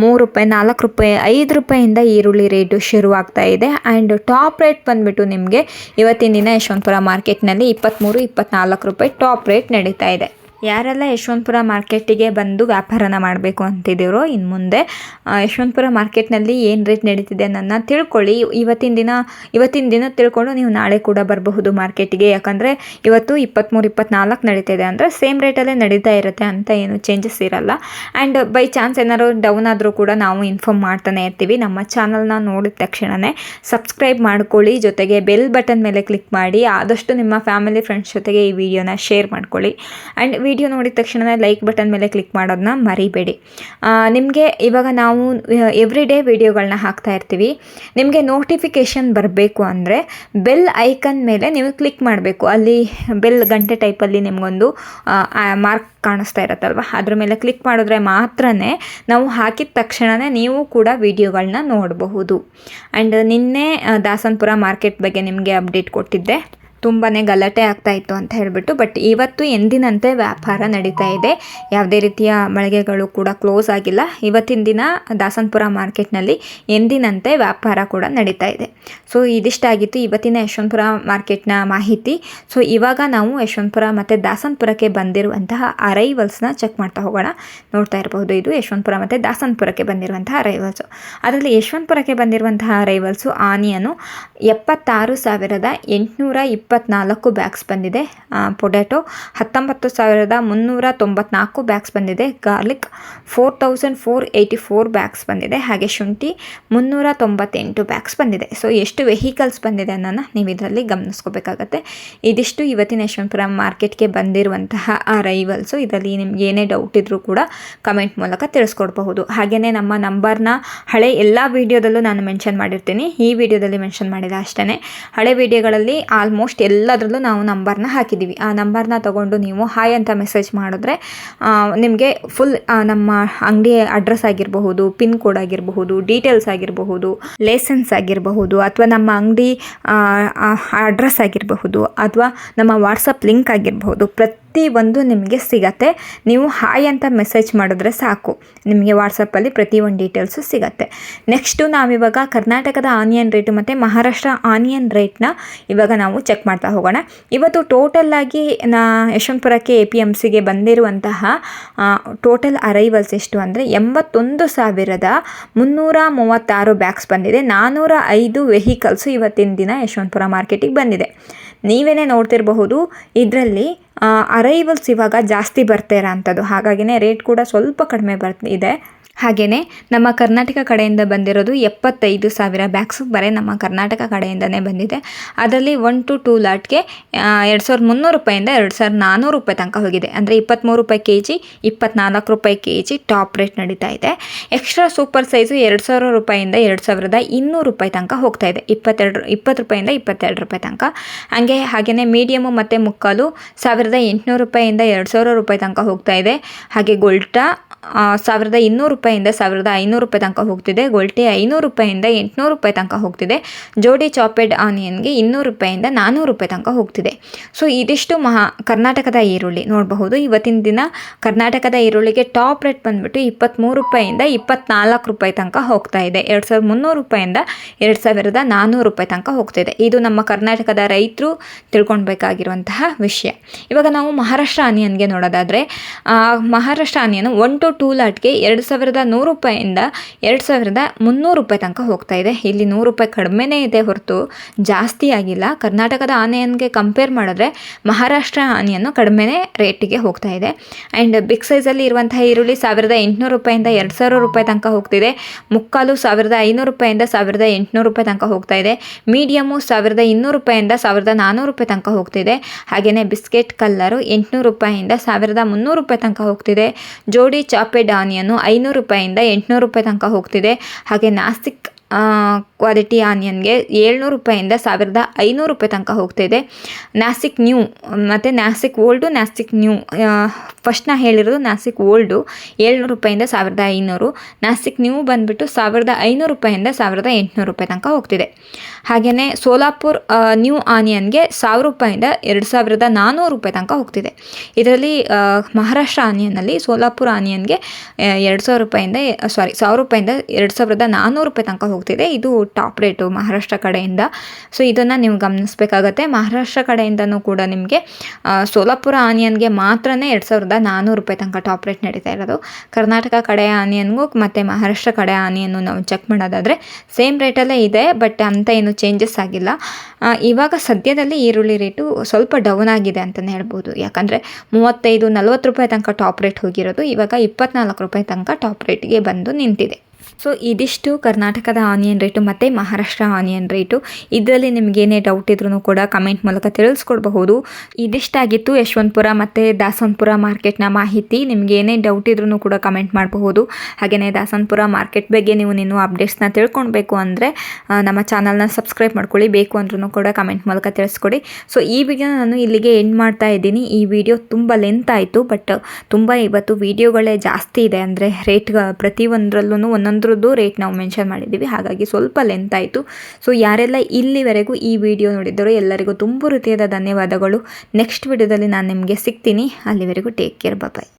ಮೂರು ರೂಪಾಯಿ, ನಾಲ್ಕು ರೂಪಾಯಿ, ಐದು ರೂಪಾಯಿಂದ ಈರುಳ್ಳಿ ರೇಟು ಶುರುವಾಗ್ತಾ ಇದೆ. ಆ್ಯಂಡ್ ಟಾಪ್ ರೇಟ್ ಬಂದುಬಿಟ್ಟು ನಿಮಗೆ ಇವತ್ತಿನ ದಿನ ಯಶವಂತಪುರ ಮಾರ್ಕೆಟ್ನಲ್ಲಿ ಇಪ್ಪತ್ತ್ಮೂರು ಇಪ್ಪತ್ತ್ನಾಲ್ಕು ರೂಪಾಯಿ ಟಾಪ್ ರೇಟ್ ನಡೀತಾ ಇದೆ. ಯಾರೆಲ್ಲ ಯಶವಂತಪುರ ಮಾರ್ಕೆಟಿಗೆ ಬಂದು ವ್ಯಾಪಾರನ ಮಾಡಬೇಕು ಅಂತಿದ್ದೀರೋ ಇನ್ನು ಮುಂದೆ ಯಶವಂತಪುರ ಮಾರ್ಕೆಟ್ನಲ್ಲಿ ಏನು ರೇಟ್ ನಡೀತಿದೆ ನನ್ನ ತಿಳ್ಕೊಳ್ಳಿ. ಇವತ್ತಿನ ದಿನ ಇವತ್ತಿನ ದಿನ ತಿಳ್ಕೊಂಡು ನೀವು ನಾಳೆ ಕೂಡ ಬರಬಹುದು ಮಾರ್ಕೆಟಿಗೆ. ಯಾಕಂದರೆ ಇವತ್ತು ಇಪ್ಪತ್ತ್ಮೂರು ಇಪ್ಪತ್ತ್ನಾಲ್ಕು ನಡೀತಿದೆ ಅಂದರೆ ಸೇಮ್ ರೇಟಲ್ಲೇ ನಡೀತಾ ಇರುತ್ತೆ ಅಂತ ಏನು ಚೇಂಜಸ್ ಇರಲ್ಲ. ಆ್ಯಂಡ್ ಬೈ ಚಾನ್ಸ್ ಏನಾದ್ರು ಡೌನ್ ಆದರೂ ಕೂಡ ನಾವು ಇನ್ಫಾರ್ಮ್ ಮಾಡ್ತಾನೆ ಇರ್ತೀವಿ. ನಮ್ಮ ಚಾನಲ್ನ ನೋಡಿದ ತಕ್ಷಣವೇ ಸಬ್ಸ್ಕ್ರೈಬ್ ಮಾಡ್ಕೊಳ್ಳಿ. ಜೊತೆಗೆ ಬೆಲ್ ಬಟನ್ ಮೇಲೆ ಕ್ಲಿಕ್ ಮಾಡಿ. ಆದಷ್ಟು ನಿಮ್ಮ ಫ್ಯಾಮಿಲಿ ಫ್ರೆಂಡ್ಸ್ ಜೊತೆಗೆ ಈ ವಿಡಿಯೋನ ಶೇರ್ ಮಾಡ್ಕೊಳ್ಳಿ. ಆ್ಯಂಡ್ ವಿಡಿಯೋ ನೋಡಿದ ತಕ್ಷಣ ಲೈಕ್ ಬಟನ್ ಮೇಲೆ ಕ್ಲಿಕ್ ಮಾಡೋದನ್ನ ಮರಿಬೇಡಿ. ನಿಮಗೆ ಇವಾಗ ನಾವು ಎವ್ರಿ ಡೇ ವಿಡಿಯೋಗಳನ್ನ ಹಾಕ್ತಾ ಇರ್ತೀವಿ. ನಿಮಗೆ ನೋಟಿಫಿಕೇಷನ್ ಬರಬೇಕು ಅಂದರೆ ಬೆಲ್ ಐಕನ್ ಮೇಲೆ ನೀವು ಕ್ಲಿಕ್ ಮಾಡಬೇಕು. ಅಲ್ಲಿ ಬೆಲ್ ಗಂಟೆ ಟೈಪಲ್ಲಿ ನಿಮಗೊಂದು ಮಾರ್ಕ್ ಕಾಣಿಸ್ತಾ ಇರುತ್ತಲ್ವ? ಅದ್ರ ಮೇಲೆ ಕ್ಲಿಕ್ ಮಾಡಿದ್ರೆ ಮಾತ್ರ ನಾವು ಹಾಕಿದ ತಕ್ಷಣವೇ ನೀವು ಕೂಡ ವಿಡಿಯೋಗಳನ್ನ ನೋಡಬಹುದು. ಆ್ಯಂಡ್ ನಿನ್ನೆ ದಾಸನ್ಪುರ ಮಾರ್ಕೆಟ್ ಬಗ್ಗೆ ನಿಮಗೆ ಅಪ್ಡೇಟ್ ಕೊಟ್ಟಿದ್ದೆ. ತುಂಬಾ ಗಲಾಟೆ ಆಗ್ತಾ ಇತ್ತು ಅಂತ ಹೇಳಿಬಿಟ್ಟು ಬಟ್ ಇವತ್ತು ಎಂದಿನಂತೆ ವ್ಯಾಪಾರ ನಡೀತಾ ಇದೆ. ಯಾವುದೇ ರೀತಿಯ ಮಳಿಗೆಗಳು ಕೂಡ ಕ್ಲೋಸ್ ಆಗಿಲ್ಲ. ಇವತ್ತಿನ ದಿನ ದಾಸನ್ಪುರ ಮಾರ್ಕೆಟ್ನಲ್ಲಿ ಎಂದಿನಂತೆ ವ್ಯಾಪಾರ ಕೂಡ ನಡೀತಾ ಇದೆ. ಸೊ ಇದಿಷ್ಟಾಗಿತ್ತು ಇವತ್ತಿನ ಯಶವಂತಪುರ ಮಾರ್ಕೆಟ್ನ ಮಾಹಿತಿ. ಸೊ ಇವಾಗ ನಾವು ಯಶವಂತಪುರ ಮತ್ತು ದಾಸನ್ಪುರಕ್ಕೆ ಬಂದಿರುವಂತಹ ಅರೈವಲ್ಸ್ನ ಚೆಕ್ ಮಾಡ್ತಾ ಹೋಗೋಣ. ನೋಡ್ತಾ ಇರಬಹುದು ಇದು ಯಶವಂತಪುರ ಮತ್ತು ದಾಸನ್ಪುರಕ್ಕೆ ಬಂದಿರುವಂತಹ ಅರೈವಲ್ಸು ಅದರಲ್ಲಿ ಯಶವಂತಪುರಕ್ಕೆ ಬಂದಿರುವಂತಹ ಅರೈವಲ್ಸು ಆನಿಯನು ಎಪ್ಪತ್ತಾರು ಸಾವಿರದ ಎಂಟುನೂರ ಇಪ್ಪ ಇಪ್ಪತ್ನಾಲ್ಕು ಬ್ಯಾಗ್ಸ್ ಬಂದಿದೆ. ಪೊಟ್ಯಾಟೊ ಹತ್ತೊಂಬತ್ತು ಸಾವಿರದ ಮುನ್ನೂರ ತೊಂಬತ್ನಾಲ್ಕು ಬ್ಯಾಗ್ಸ್ ಬಂದಿದೆ. Garlic four thousand four eighty four bags ಬಂದಿದೆ. ಹಾಗೆ ಶುಂಠಿ ಮುನ್ನೂರ ತೊಂಬತ್ತೆಂಟು ಬ್ಯಾಗ್ಸ್ ಬಂದಿದೆ. ಸೊ ಎಷ್ಟು ವೆಹಿಕಲ್ಸ್ ಬಂದಿದೆ ಅನ್ನೋಣ ನೀವು ಇದರಲ್ಲಿ ಗಮನಿಸ್ಕೋಬೇಕಾಗತ್ತೆ. ಇದಿಷ್ಟು ಇವತ್ತಿನ ಯಶವಂತಪುರ ಮಾರ್ಕೆಟ್ಗೆ ಬಂದಿರುವಂತಹ ರೈವಲ್ಸು ಇದರಲ್ಲಿ ನಿಮ್ಗೆ ಏನೇ ಡೌಟ್ ಇದ್ದರೂ ಕೂಡ ಕಮೆಂಟ್ ಮೂಲಕ ತಿಳಿಸ್ಕೊಡ್ಬಹುದು. ಹಾಗೆಯೇ ನಮ್ಮ ನಂಬರ್ನ ಹಳೆ ಎಲ್ಲ ವೀಡಿಯೋದಲ್ಲೂ ನಾನು ಮೆನ್ಷನ್ ಮಾಡಿರ್ತೀನಿ. ಈ ವಿಡಿಯೋದಲ್ಲಿ ಮೆನ್ಷನ್ ಮಾಡಿದ ಅಷ್ಟೇ ಹಳೆ ವಿಡಿಯೋಗಳಲ್ಲಿ ಆಲ್ಮೋಸ್ಟ್ ಎಲ್ಲದರಲ್ಲೂ ನಾವು ನಂಬರ್ನ ಹಾಕಿದ್ದೀವಿ. ಆ ನಂಬರ್ನ ತೊಗೊಂಡು ನೀವು ಹಾಯ್ ಅಂತ ಮೆಸೇಜ್ ಮಾಡಿದ್ರೆ ನಿಮಗೆ ಫುಲ್ ನಮ್ಮ ಅಂಗಡಿ ಅಡ್ರೆಸ್ ಆಗಿರಬಹುದು ಪಿನ್ ಕೋಡ್ ಆಗಿರಬಹುದು ಡೀಟೇಲ್ಸ್ ಆಗಿರಬಹುದು ಲೇಸನ್ಸ್ ಆಗಿರಬಹುದು, ಅಥವಾ ನಮ್ಮ ಅಂಗಡಿ ಅಡ್ರೆಸ್ ಆಗಿರಬಹುದು, ಅಥವಾ ನಮ್ಮ ವಾಟ್ಸಪ್ ಲಿಂಕ್ ಆಗಿರಬಹುದು. ಪ್ರತಿ ಪ್ರತಿಯೊಂದು ನಿಮಗೆ ಸಿಗತ್ತೆ. ನೀವು ಹಾಯ್ ಅಂತ ಮೆಸೇಜ್ ಮಾಡಿದ್ರೆ ಸಾಕು. ನಿಮಗೆ ವಾಟ್ಸಪ್ಪಲ್ಲಿ ಪ್ರತಿಯೊಂದು ಡೀಟೇಲ್ಸು ಸಿಗತ್ತೆ. ನೆಕ್ಸ್ಟು ನಾವಿವಾಗ ಕರ್ನಾಟಕದ ಆನಿಯನ್ ರೇಟು ಮತ್ತು ಮಹಾರಾಷ್ಟ್ರ ಆನಿಯನ್ ರೇಟ್ನ ಇವಾಗ ನಾವು ಚೆಕ್ ಮಾಡ್ತಾ ಹೋಗೋಣ. ಇವತ್ತು ಟೋಟಲ್ಲಾಗಿ ನಾ ಯಶವಂತಪುರಕ್ಕೆ ಎ ಪಿ ಎಂ ಸಿಗೆ ಬಂದಿರುವಂತಹ ಟೋಟಲ್ ಅರೈವಲ್ಸ್ ಎಷ್ಟು ಅಂದರೆ ಎಂಬತ್ತೊಂದು ಸಾವಿರದ ಮುನ್ನೂರ ಮೂವತ್ತಾರು ಬ್ಯಾಗ್ಸ್ ಬಂದಿದೆ. ನಾನ್ನೂರ ಐದು ವೆಹಿಕಲ್ಸು ಇವತ್ತಿನ ದಿನ ಯಶವಂತಪುರ ಮಾರ್ಕೆಟಿಗೆ ಬಂದಿದೆ. ನೀವೇನೇ ನೋಡ್ತಿರಬಹುದು ಇದರಲ್ಲಿ ಅರೈವಲ್ಸ್ ಇವಾಗ ಜಾಸ್ತಿ ಬರ್ತಾ ಅಂಥದ್ದು ಹಾಗಾಗಿನೇ ರೇಟ್ ಕೂಡ ಸ್ವಲ್ಪ ಕಡಿಮೆ ಬರ್ತಿದೆ. ಹಾಗೆಯೇ ನಮ್ಮ ಕರ್ನಾಟಕ ಕಡೆಯಿಂದ ಬಂದಿರೋದು ಎಪ್ಪತ್ತೈದು ಸಾವಿರ ಬ್ಯಾಗ್ಸು ಬರೀ ನಮ್ಮ ಕರ್ನಾಟಕ ಕಡೆಯಿಂದನೇ ಬಂದಿದೆ. ಅದರಲ್ಲಿ ಒನ್ ಟು ಟೂ ಲಾಟ್ಗೆ ಎರಡು ಸಾವಿರದ ಮುನ್ನೂರು ರೂಪಾಯಿಂದ ಎರಡು ಸಾವಿರದ ನಾನ್ನೂರು ರೂಪಾಯಿ ತನಕ ಹೋಗಿದೆ. ಅಂದರೆ ಇಪ್ಪತ್ತ್ಮೂರು ರೂಪಾಯಿ ಕೆ ಜಿ ಇಪ್ಪತ್ನಾಲ್ಕು ರೂಪಾಯಿ ಕೆ ಜಿ ಟಾಪ್ ರೇಟ್ ನಡೀತಾ ಇದೆ. ಎಕ್ಸ್ಟ್ರಾ ಸೂಪರ್ ಸೈಜು ಎರಡು ಸಾವಿರ ರೂಪಾಯಿಂದ ಎರಡು ಸಾವಿರದ ಇನ್ನೂರು ರೂಪಾಯಿ ತನಕ ಹೋಗ್ತಾ ಇದೆ. ಇಪ್ಪತ್ತೆರಡು, ಇಪ್ಪತ್ತು ರೂಪಾಯಿಂದ ಇಪ್ಪತ್ತೆರಡು ರೂಪಾಯಿ ತನಕ. ಹಾಗೆ ಹಾಗೆಯೇ ಮೀಡಿಯಮು ಮತ್ತು ಮುಕ್ಕಾಲು ಸಾವಿರದ ಎಂಟುನೂರು ರೂಪಾಯಿಂದ ಎರಡು ಸಾವಿರ ರೂಪಾಯಿ ತನಕ ಹೋಗ್ತಾ ಇದೆ. ಹಾಗೆ ಗೋಲ್ಟಾ ಸಾವಿರದ ಇನ್ನೂರು ರೂಪಾಯಿಂದ ಸಾವಿರದ ಐನೂರು ರೂಪಾಯಿ ತನಕ ಹೋಗ್ತಿದೆ. ಗೊಲ್ಟಿ ಐನೂರು ರೂಪಾಯಿಂದ ಎಂಟುನೂರು ರೂಪಾಯಿ ತನಕ ಹೋಗ್ತಿದೆ. ಜೋಡಿ ಚಾಪೆಡ್ ಆನಿಯನ್ಗೆ ಇನ್ನೂರು ರೂಪಾಯಿಂದ ನಾನ್ನೂರು ರೂಪಾಯಿ ತನಕ ಹೋಗ್ತಿದೆ. ಸೊ, ಇದಿಷ್ಟು ಮಹಾ ಕರ್ನಾಟಕದ ಈರುಳ್ಳಿ ನೋಡಬಹುದು. ಇವತ್ತಿನ ದಿನ ಕರ್ನಾಟಕದ ಈರುಳ್ಳಿಗೆ ಟಾಪ್ ರೇಟ್ ಬಂದುಬಿಟ್ಟು ಇಪ್ಪತ್ತ್ಮೂರು ರೂಪಾಯಿಂದ ಇಪ್ಪತ್ನಾಲ್ಕು ರೂಪಾಯಿ ತನಕ ಹೋಗ್ತಾ ಇದೆ. ಎರಡು ಸಾವಿರದ ಮುನ್ನೂರು ರೂಪಾಯಿಂದ ಎರಡು ಸಾವಿರದ ನಾನ್ನೂರು ರೂಪಾಯಿ ತನಕ ಹೋಗ್ತಿದೆ. ಇದು ನಮ್ಮ ಕರ್ನಾಟಕದ ರೈತರು ತಿಳ್ಕೊಳ್ಬೇಕಾಗಿರುವಂತಹ ವಿಷಯ. ಇವಾಗ ನಾವು ಮಹಾರಾಷ್ಟ್ರ ಆನಿಯನ್ಗೆ ನೋಡೋದಾದರೆ Maharashtra onion one two two ಲಾಟ್ಗೆ ಎರಡು ಸಾವಿರದ ನೂರು ರೂಪಾಯಿಂದ ಎರಡು ಸಾವಿರದ ಮುನ್ನೂರು ರೂಪಾಯಿ ತನಕ ಹೋಗ್ತಾ ಇದೆ. ಇಲ್ಲಿ ನೂರು ರೂಪಾಯಿ ಕಡಿಮೆನೇ ಇದೆ ಹೊರತು ಜಾಸ್ತಿ ಆಗಿಲ್ಲ. ಕರ್ನಾಟಕದ ಆನೆಯನ್ಗೆ ಕಂಪೇರ್ ಮಾಡಿದ್ರೆ ಮಹಾರಾಷ್ಟ್ರ ಆನೆಯನ್ನು ಕಡಿಮೆನೇ ರೇಟಿಗೆ ಹೋಗ್ತಾ ಇದೆ. ಆ್ಯಂಡ್ ಬಿಗ್ ಸೈಜಲ್ಲಿ ಇರುವಂತಹ ಈರುಳ್ಳಿ ಸಾವಿರದ ಎಂಟುನೂರು ರೂಪಾಯಿಂದ ಎರಡು ಸಾವಿರ ರೂಪಾಯಿ ತನಕ ಹೋಗ್ತಿದೆ. ಮುಕ್ಕಾಲು ಸಾವಿರದ ಐನೂರು ರೂಪಾಯಿಂದ ಸಾವಿರದ ಎಂಟುನೂರು ರೂಪಾಯಿ ತನಕ ಹೋಗ್ತಾ ಇದೆ. ಮೀಡಿಯಮು ಸಾವಿರದ ಇನ್ನೂರು ರೂಪಾಯಿಂದ ಸಾವಿರದ ನಾನ್ನೂರು ರೂಪಾಯಿ ತನಕ ಹೋಗ್ತಿದೆ. ಹಾಗೆಯೇ ಬಿಸ್ಕೆಟ್ ಕಲ್ಲರು ಎಂಟುನೂರು ರೂಪಾಯಿಂದ ಸಾವಿರದ ಮುನ್ನೂರು ರೂಪಾಯಿ ತನಕ ಹೋಗ್ತಿದೆ. ಜೋಡಿ ಚಾಪೆಡ್ ಆನಿಯನ್ನು ಐನೂರು ರೂಪಾಯಿಂದ ಎಂಟುನೂರು ರೂಪಾಯಿ ತನಕ ಹೋಗ್ತಿದೆ. ಹಾಗೆ ನಾಸ್ತಿಕ್ ಕ್ವಾಲಿಟಿ ಆನಿಯನ್ಗೆ ಏಳ್ನೂರು ರೂಪಾಯಿಂದ ಸಾವಿರದ ಐನೂರು ರೂಪಾಯಿ ತನಕ ಹೋಗ್ತಿದೆ. ನಾಸಿಕ್ ನ್ಯೂ ಮತ್ತು Nashik old Nashik new first ನಾ ಹೇಳಿರೋದು ನಾಸಿಕ್ ಓಲ್ಡು ಏಳ್ನೂರು ರೂಪಾಯಿಂದ ಸಾವಿರದ ಐನೂರು ನಾಸಿಕ್ ನ್ಯೂ ಬಂದುಬಿಟ್ಟು ಸಾವಿರದ ಐನೂರು ರೂಪಾಯಿಂದ ಸಾವಿರದ ಎಂಟುನೂರು ರೂಪಾಯಿ ತನಕ ಹೋಗ್ತಿದೆ. ಹಾಗೆಯೇ ಸೋಲಾಪುರ್ ನ್ಯೂ ಆನಿಯನ್ಗೆ ಸಾವಿರ ರೂಪಾಯಿಂದ ಎರಡು ಸಾವಿರದ ನಾನ್ನೂರು ರೂಪಾಯಿ ತನಕ ಹೋಗ್ತಿದೆ. ಇದರಲ್ಲಿ ಮಹಾರಾಷ್ಟ್ರ ಆನಿಯನ್ನಲ್ಲಿ ಸೋಲಾಪುರ್ ಆನಿಯನ್ಗೆ ಎರಡು ಸಾವಿರ ರೂಪಾಯಿಂದ ಸಾರಿ ಸಾವಿರ ರೂಪಾಯಿಂದ ಎರಡು ಸಾವಿರದ ನಾನ್ನೂರು ರೂಪಾಯಿ ತನಕ ಹೋಗ್ತಿದೆ. ಇದು ಟಾಪ್ ರೇಟು ಮಹಾರಾಷ್ಟ್ರ ಕಡೆಯಿಂದ. ಸೊ, ಇದನ್ನು ನೀವು ಗಮನಿಸಬೇಕಾಗತ್ತೆ. ಮಹಾರಾಷ್ಟ್ರ ಕಡೆಯಿಂದನೂ ಕೂಡ ನಿಮಗೆ ಸೋಲಾಪುರ ಆನಿಯನ್ಗೆ ಮಾತ್ರ ಎರಡು ಸಾವಿರದ ನಾನ್ನೂರು ರೂಪಾಯಿ ತನಕ ಟಾಪ್ ರೇಟ್ ನಡೀತಾ ಇರೋದು. ಕರ್ನಾಟಕ ಕಡೆ ಆನಿಯನ್ಗೂ ಮತ್ತು ಮಹಾರಾಷ್ಟ್ರ ಕಡೆ ಆನಿಯನ್ನು ನಾವು ಚೆಕ್ ಮಾಡೋದಾದರೆ ಸೇಮ್ ರೇಟಲ್ಲೇ ಇದೆ, ಬಟ್ ಅಂತ ಏನು ಚೇಂಜಸ್ ಆಗಿಲ್ಲ. ಇವಾಗ ಸದ್ಯದಲ್ಲಿ ಈರುಳ್ಳಿ ರೇಟು ಸ್ವಲ್ಪ ಡೌನ್ ಆಗಿದೆ ಅಂತಲೇ ಹೇಳ್ಬೋದು. ಯಾಕಂದರೆ ಮೂವತ್ತೈದು ನಲ್ವತ್ತು ರೂಪಾಯಿ ತನಕ ಟಾಪ್ ರೇಟ್ ಹೋಗಿರೋದು. ಇವಾಗ ಇಪ್ಪತ್ನಾಲ್ಕು ರೂಪಾಯಿ ತನಕ ಟಾಪ್ ರೇಟ್ಗೆ ಬಂದು ನಿಂತಿದೆ. ಸೊ ಇದಿಷ್ಟು ಕರ್ನಾಟಕದ ಆನಿಯನ್ ರೇಟು ಮತ್ತು ಮಹಾರಾಷ್ಟ್ರ ಆನಿಯನ್ ರೇಟು. ಇದರಲ್ಲಿ ನಿಮಗೇನೇ ಡೌಟ್ ಇದ್ರೂ ಕೂಡ ಕಮೆಂಟ್ ಮೂಲಕ ತಿಳಿಸ್ಕೊಡ್ಬಹುದು. ಇದಿಷ್ಟಾಗಿತ್ತು ಯಶವಂತಪುರ ಮತ್ತು ದಾಸನಪುರ ಮಾರ್ಕೆಟ್ನ ಮಾಹಿತಿ. ನಿಮ್ಗೆ ಏನೇ ಡೌಟ್ ಇದ್ರೂ ಕೂಡ ಕಮೆಂಟ್ ಮಾಡಬಹುದು. ಹಾಗೆಯೇ ದಾಸನ್ಪುರ ಮಾರ್ಕೆಟ್ ಬಗ್ಗೆ ನೀವು ಇನ್ನೂ ಅಪ್ಡೇಟ್ಸ್ನ ತಿಳ್ಕೊಳ್ಬೇಕು ಅಂದರೆ ನಮ್ಮ ಚಾನಲ್ನ ಸಬ್ಸ್ಕ್ರೈಬ್ ಮಾಡ್ಕೊಳ್ಳಿ. ಬೇಕು ಅಂದ್ರೂ ಕೂಡ ಕಮೆಂಟ್ ಮೂಲಕ ತಿಳಿಸ್ಕೊಡಿ. ಸೊ ಈ ವಿಡಿಯೋ ನಾನು ಇಲ್ಲಿಗೆ ಎಂಡ್ ಮಾಡ್ತಾ ಇದ್ದೀನಿ. ಈ ವಿಡಿಯೋ ತುಂಬ ಲೆಂತ್ ಆಯಿತು ಬಟ್ ತುಂಬ ಇವತ್ತು ವಿಡಿಯೋಗಳೇ ಜಾಸ್ತಿ ಇದೆ. ಅಂದರೆ ರೇಟ್ ಪ್ರತಿಯೊಂದರಲ್ಲೂ ಒಂದೊಂದ್ರದ್ದು ರೇಟ್ ನಾವು ಮೆನ್ಷನ್ ಮಾಡಿದ್ದೀವಿ. ಹಾಗಾಗಿ ಸ್ವಲ್ಪ ಲೆಂತ್ ಆಯಿತು. ಸೊ ಯಾರೆಲ್ಲ ಇಲ್ಲಿವರೆಗೂ ಈ ವಿಡಿಯೋ ನೋಡಿದ್ದರೋ ಎಲ್ಲರಿಗೂ ತುಂಬ ರೀತಿಯಾದ ಧನ್ಯವಾದಗಳು. ನೆಕ್ಸ್ಟ್ ವಿಡಿಯೋದಲ್ಲಿ ನಾನು ನಿಮಗೆ ಸಿಗ್ತೀನಿ. ಅಲ್ಲಿವರೆಗೂ ಟೇಕ್ ಕೇರ್ ಬಾಯ್